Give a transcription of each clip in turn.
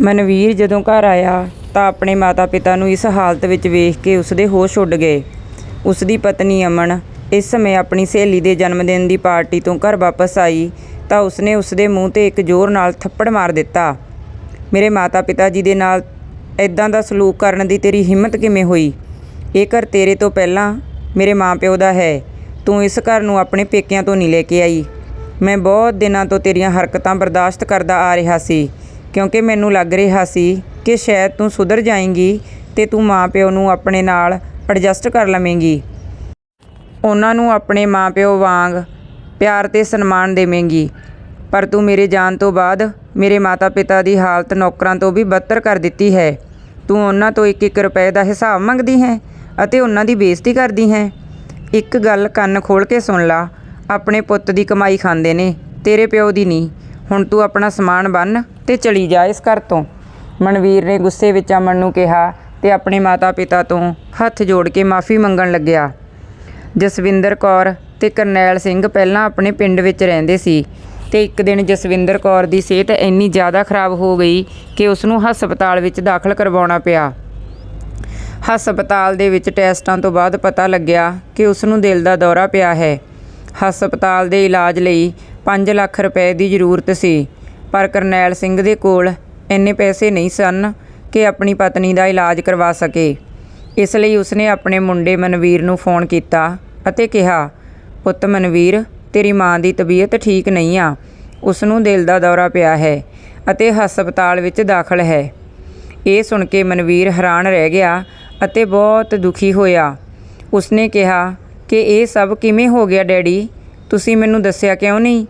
ਮਨਵੀਰ ਜਦੋਂ ਘਰ ਆਇਆ ਤਾਂ ਆਪਣੇ ਮਾਤਾ-ਪਿਤਾ ਨੂੰ ਇਸ ਹਾਲਤ ਵਿੱਚ ਵੇਖ ਕੇ ਉਸਦੇ ਹੋਸ਼ ਉੱਡ ਗਏ। ਉਸਦੀ ਪਤਨੀ ਅਮਨ ਇਸ ਸਮੇਂ ਆਪਣੀ ਸਹੇਲੀ ਦੇ ਜਨਮਦਿਨ ਦੀ ਪਾਰਟੀ ਤੋਂ ਘਰ ਵਾਪਸ ਆਈ ਤਾਂ ਉਸਨੇ ਉਸਦੇ ਮੂੰਹ 'ਤੇ ਇੱਕ ਜ਼ੋਰ ਨਾਲ ਥੱਪੜ ਮਾਰ ਦਿੱਤਾ। ਮੇਰੇ ਮਾਤਾ-ਪਿਤਾ ਜੀ ਦੇ ਨਾਲ ਏਦਾਂ ਦਾ ਸਲੂਕ ਕਰਨ ਦੀ ਤੇਰੀ ਹਿੰਮਤ ਕਿਵੇਂ ਹੋਈ? ਇਹ ਘਰ ਤੇਰੇ ਤੋਂ ਪਹਿਲਾਂ ਮੇਰੇ ਮਾਂ-ਪਿਓ ਦਾ ਹੈ। ਤੂੰ ਇਸ ਘਰ ਨੂੰ ਆਪਣੇ ਪੇਕਿਆਂ ਤੋਂ ਨਹੀਂ ਲੈ ਕੇ ਆਈ। ਮੈਂ ਬਹੁਤ ਦਿਨਾਂ ਤੋਂ ਤੇਰੀਆਂ ਹਰਕਤਾਂ ਬਰਦਾਸ਼ਤ ਕਰਦਾ ਆ ਰਿਹਾ ਸੀ ਕਿਉਂਕਿ ਮੈਨੂੰ ਲੱਗ ਰਿਹਾ ਸੀ ਕਿ ਸ਼ਾਇਦ ਤੂੰ ਸੁਧਰ ਜਾਏਂਗੀ ਤੇ ਤੂੰ ਮਾਂ-ਪਿਓ ਨੂੰ ਆਪਣੇ ਨਾਲ ਐਡਜਸਟ ਕਰ ਲਵੇਂਗੀ। ਉਹਨਾਂ ਨੂੰ ਆਪਣੇ ਮਾਂ-ਪਿਓ ਵਾਂਗ ਪਿਆਰ ਤੇ ਸਨਮਾਨ ਦੇਵੇਂਗੀ। ਪਰ ਤੂੰ ਮੇਰੇ ਜਾਣ ਤੋਂ ਬਾਅਦ ਮੇਰੇ ਮਾਤਾ-ਪਿਤਾ ਦੀ ਹਾਲਤ ਨੌਕਰਾਂ ਤੋਂ ਵੀ ਬਦਤਰ ਕਰ ਦਿੱਤੀ ਹੈ। ਤੂੰ ਉਹਨਾਂ ਤੋਂ ਇੱਕ-ਇੱਕ ਰੁਪਏ ਦਾ ਹਿਸਾਬ ਮੰਗਦੀ ਹੈ ਅਤੇ ਉਹਨਾਂ ਦੀ ਬੇਇੱਜ਼ਤੀ ਕਰਦੀ ਹੈ ਇੱਕ ਗੱਲ ਕੰਨ ਖੋਲ੍ਹ ਕੇ ਸੁਣ ਲਾ, ਆਪਣੇ ਪੁੱਤ ਦੀ ਕਮਾਈ ਖਾਂਦੇ ਨੇ, ਤੇਰੇ ਪਿਓ ਦੀ ਨਹੀਂ। ਹੁਣ ਤੂੰ ਆਪਣਾ ਸਮਾਨ ਬੰਨ੍ਹ ਤੇ ਚਲੀ ਜਾ ਇਸ ਘਰ ਤੋਂ। ਮਨਵੀਰ ਨੇ ਗੁੱਸੇ ਵਿੱਚ ਅਮਨ ਨੂੰ ਕਿਹਾ ਤੇ ਆਪਣੇ ਮਾਤਾ-ਪਿਤਾ ਤੋਂ ਹੱਥ ਜੋੜ ਕੇ ਮਾਫ਼ੀ ਮੰਗਣ ਲੱਗਿਆ। ਜਸਵਿੰਦਰ ਕੌਰ ਤੇ ਕਰਨੈਲ ਸਿੰਘ ਪਹਿਲਾਂ ਆਪਣੇ ਪਿੰਡ ਵਿੱਚ ਰਹਿੰਦੇ ਸੀ ਤੇ ਇੱਕ ਦਿਨ ਜਸਵਿੰਦਰ ਕੌਰ ਦੀ ਸਿਹਤ ਇੰਨੀ ਜ਼ਿਆਦਾ ਖਰਾਬ ਹੋ ਗਈ ਕਿ ਉਸਨੂੰ ਹਸਪਤਾਲ ਵਿੱਚ ਦਾਖਲ ਕਰਵਾਉਣਾ ਪਿਆ। ਹਸਪਤਾਲ ਦੇ ਵਿੱਚ ਟੈਸਟਾਂ ਤੋਂ ਬਾਅਦ ਪਤਾ ਲੱਗਿਆ ਕਿ ਉਸਨੂੰ ਦਿਲ ਦਾ ਦੌਰਾ ਪਿਆ ਹੈ। ਹਸਪਤਾਲ ਦੇ ਇਲਾਜ ਲਈ ਪੰਜ ਲੱਖ ਰੁਪਏ ਦੀ ਜ਼ਰੂਰਤ ਸੀ ਪਰ ਕਰਨੈਲ ਸਿੰਘ ਦੇ ਕੋਲ ਇੰਨੇ ਪੈਸੇ ਨਹੀਂ ਸਨ ਕਿ ਆਪਣੀ ਪਤਨੀ ਦਾ ਇਲਾਜ ਕਰਵਾ ਸਕੇ। ਇਸ ਲਈ ਉਸਨੇ ਆਪਣੇ ਮੁੰਡੇ ਮਨਵੀਰ ਨੂੰ ਫੋਨ ਕੀਤਾ ਅਤੇ ਕਿਹਾ, ਪੁੱਤ ਮਨਵੀਰ, ਤੇਰੀ ਮਾਂ ਦੀ ਤਬੀਅਤ ਠੀਕ ਨਹੀਂ ਆ। ਉਸਨੂੰ ਦਿਲ ਦਾ ਦੌਰਾ ਪਿਆ ਹੈ ਅਤੇ ਹਸਪਤਾਲ ਵਿੱਚ ਦਾਖਲ ਹੈ। ਇਹ ਸੁਣ ਕੇ ਮਨਵੀਰ ਹੈਰਾਨ ਰਹਿ ਗਿਆ ਅਤੇ ਬਹੁਤ ਦੁਖੀ ਹੋਇਆ। ਉਸਨੇ ਕਿਹਾ ਕਿ ਇਹ ਸਭ ਕਿਵੇਂ ਹੋ ਗਿਆ ਡੈਡੀ? ਤੁਸੀਂ ਮੈਨੂੰ ਦੱਸਿਆ ਕਿਉਂ ਨਹੀਂ?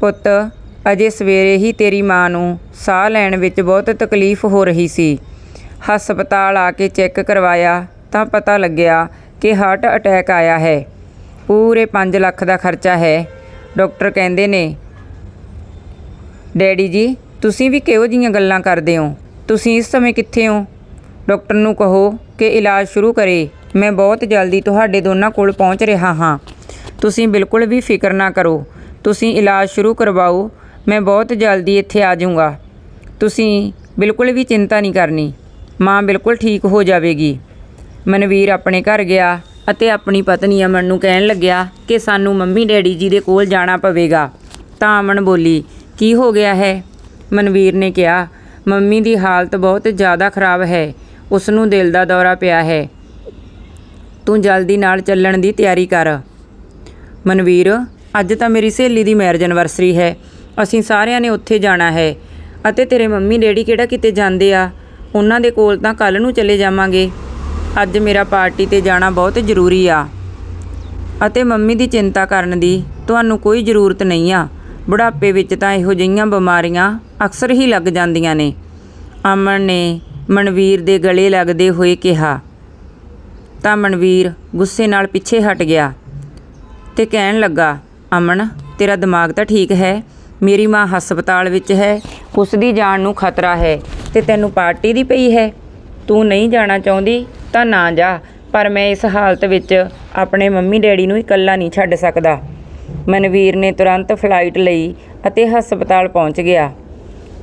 ਪੁੱਤ, ਅਜੇ ਸਵੇਰੇ ਹੀ ਤੇਰੀ ਮਾਂ ਨੂੰ ਸਾਹ ਲੈਣ ਵਿੱਚ ਬਹੁਤ ਤਕਲੀਫ਼ ਹੋ ਰਹੀ ਸੀ। ਹਸਪਤਾਲ ਆ ਕੇ ਚੈੱਕ ਕਰਵਾਇਆ ਤਾਂ ਪਤਾ ਲੱਗਿਆ ਕਿ ਹਾਰਟ ਅਟੈਕ ਆਇਆ ਹੈ। ਪੂਰੇ ਪੰਜ ਲੱਖ ਦਾ ਖਰਚਾ ਹੈ। ਡਾਕਟਰ ਕਹਿੰਦੇ ਨੇ। ਡੈਡੀ ਜੀ, ਤੁਸੀਂ ਵੀ ਕਿਹੋ ਜਿਹੀਆਂ ਗੱਲਾਂ ਕਰਦੇ ਹੋ? ਤੁਸੀਂ ਇਸ ਸਮੇਂ ਕਿੱਥੇ ਹੋ? ਡਾਕਟਰ ਨੂੰ ਕਹੋ ਕਿ ਇਲਾਜ ਸ਼ੁਰੂ ਕਰੇ। ਮੈਂ ਬਹੁਤ ਜਲਦੀ ਤੁਹਾਡੇ ਦੋਨਾਂ ਕੋਲ ਪਹੁੰਚ ਰਿਹਾ ਹਾਂ। ਤੁਸੀਂ ਬਿਲਕੁਲ ਵੀ ਫਿਕਰ ਨਾ ਕਰੋ। ਤੁਸੀਂ ਇਲਾਜ ਸ਼ੁਰੂ ਕਰਵਾਓ। ਮੈਂ ਬਹੁਤ ਜਲਦੀ ਇੱਥੇ ਆ ਜਾਊਂਗਾ। ਤੁਸੀਂ ਬਿਲਕੁਲ ਵੀ ਚਿੰਤਾ ਨਹੀਂ ਕਰਨੀ। ਮਾਂ ਬਿਲਕੁਲ ਠੀਕ ਹੋ ਜਾਵੇਗੀ। ਮਨਵੀਰ ਆਪਣੇ ਘਰ ਗਿਆ ਅਤੇ ਆਪਣੀ ਪਤਨੀ ਅਮਨ ਨੂੰ ਕਹਿਣ ਲੱਗਿਆ ਕਿ ਸਾਨੂੰ ਮੰਮੀ-ਡੈਡੀ ਜੀ ਦੇ ਕੋਲ ਜਾਣਾ ਪਵੇਗਾ। ਤਾਂ ਅਮਨ ਬੋਲੀ, ਕੀ ਹੋ ਗਿਆ ਹੈ? ਮਨਵੀਰ ਨੇ ਕਿਹਾ, ਮੰਮੀ ਦੀ ਹਾਲਤ ਬਹੁਤ ਜ਼ਿਆਦਾ ਖਰਾਬ ਹੈ। ਉਸ ਨੂੰ ਦਿਲ ਦਾ ਦੌਰਾ ਪਿਆ ਹੈ। ਤੂੰ ਜਲਦੀ ਨਾਲ ਚੱਲਣ ਦੀ ਤਿਆਰੀ ਕਰ। ਮਨਵੀਰ, ਅੱਜ ਤਾਂ ਮੇਰੀ ਸਹੇਲੀ ਦੀ ਮੈਰਿਜ ਐਨਵਰਸਰੀ ਹੈ। ਅਸੀਂ ਸਾਰਿਆਂ ਨੇ ਉੱਥੇ ਜਾਣਾ ਹੈ ਅਤੇ ਤੇਰੇ ਮੰਮੀ-ਡੈਡੀ ਕਿਹੜਾ ਕਿਤੇ ਜਾਂਦੇ ਆ। ਉਹਨਾਂ ਦੇ ਕੋਲ ਤਾਂ ਕੱਲ੍ਹ ਨੂੰ ਚਲੇ ਜਾਵਾਂਗੇ। ਅੱਜ ਮੇਰਾ ਪਾਰਟੀ 'ਤੇ ਜਾਣਾ ਬਹੁਤ ਜ਼ਰੂਰੀ ਆ ਅਤੇ ਮੰਮੀ ਦੀ ਚਿੰਤਾ ਕਰਨ ਦੀ ਤੁਹਾਨੂੰ ਕੋਈ ਜ਼ਰੂਰਤ ਨਹੀਂ ਆ। ਬੁਢਾਪੇ ਵਿੱਚ ਤਾਂ ਇਹੋ ਜਿਹੀਆਂ ਬਿਮਾਰੀਆਂ ਅਕਸਰ ਹੀ ਲੱਗ ਜਾਂਦੀਆਂ ਨੇ। ਅਮਨ ਨੇ ਮਨਵੀਰ ਦੇ ਗਲੇ ਲੱਗਦੇ ਹੋਏ ਕਿਹਾ। ਤਾਂ ਮਨਵੀਰ ਗੁੱਸੇ ਨਾਲ ਪਿੱਛੇ ਹਟ ਗਿਆ ਤੇ ਕਹਿਣ ਲੱਗਾ, ਅਮਨ, ਤੇਰਾ ਦਿਮਾਗ ਤਾਂ ਠੀਕ ਹੈ। ਮੇਰੀ ਮਾਂ ਹਸਪਤਾਲ ਵਿੱਚ ਹੈ। ਉਸ ਦੀ ਜਾਨ ਨੂੰ ਖਤਰਾ ਹੈ ਤੇ ਤੈਨੂੰ ਪਾਰਟੀ ਦੀ ਪਈ ਹੈ। ਤੂੰ ਨਹੀਂ ਜਾਣਾ ਚਾਹੁੰਦੀ ਤਾਂ ਨਾ ਜਾ ਪਰ ਮੈਂ ਇਸ ਹਾਲਤ ਵਿੱਚ ਆਪਣੇ ਮੰਮੀ-ਡੈਡੀ ਨੂੰ ਇਕੱਲਾ ਨਹੀਂ ਛੱਡ ਸਕਦਾ। ਮਨਵੀਰ ਨੇ ਤੁਰੰਤ ਫਲਾਈਟ ਲਈ ਅਤੇ ਹਸਪਤਾਲ ਪਹੁੰਚ ਗਿਆ।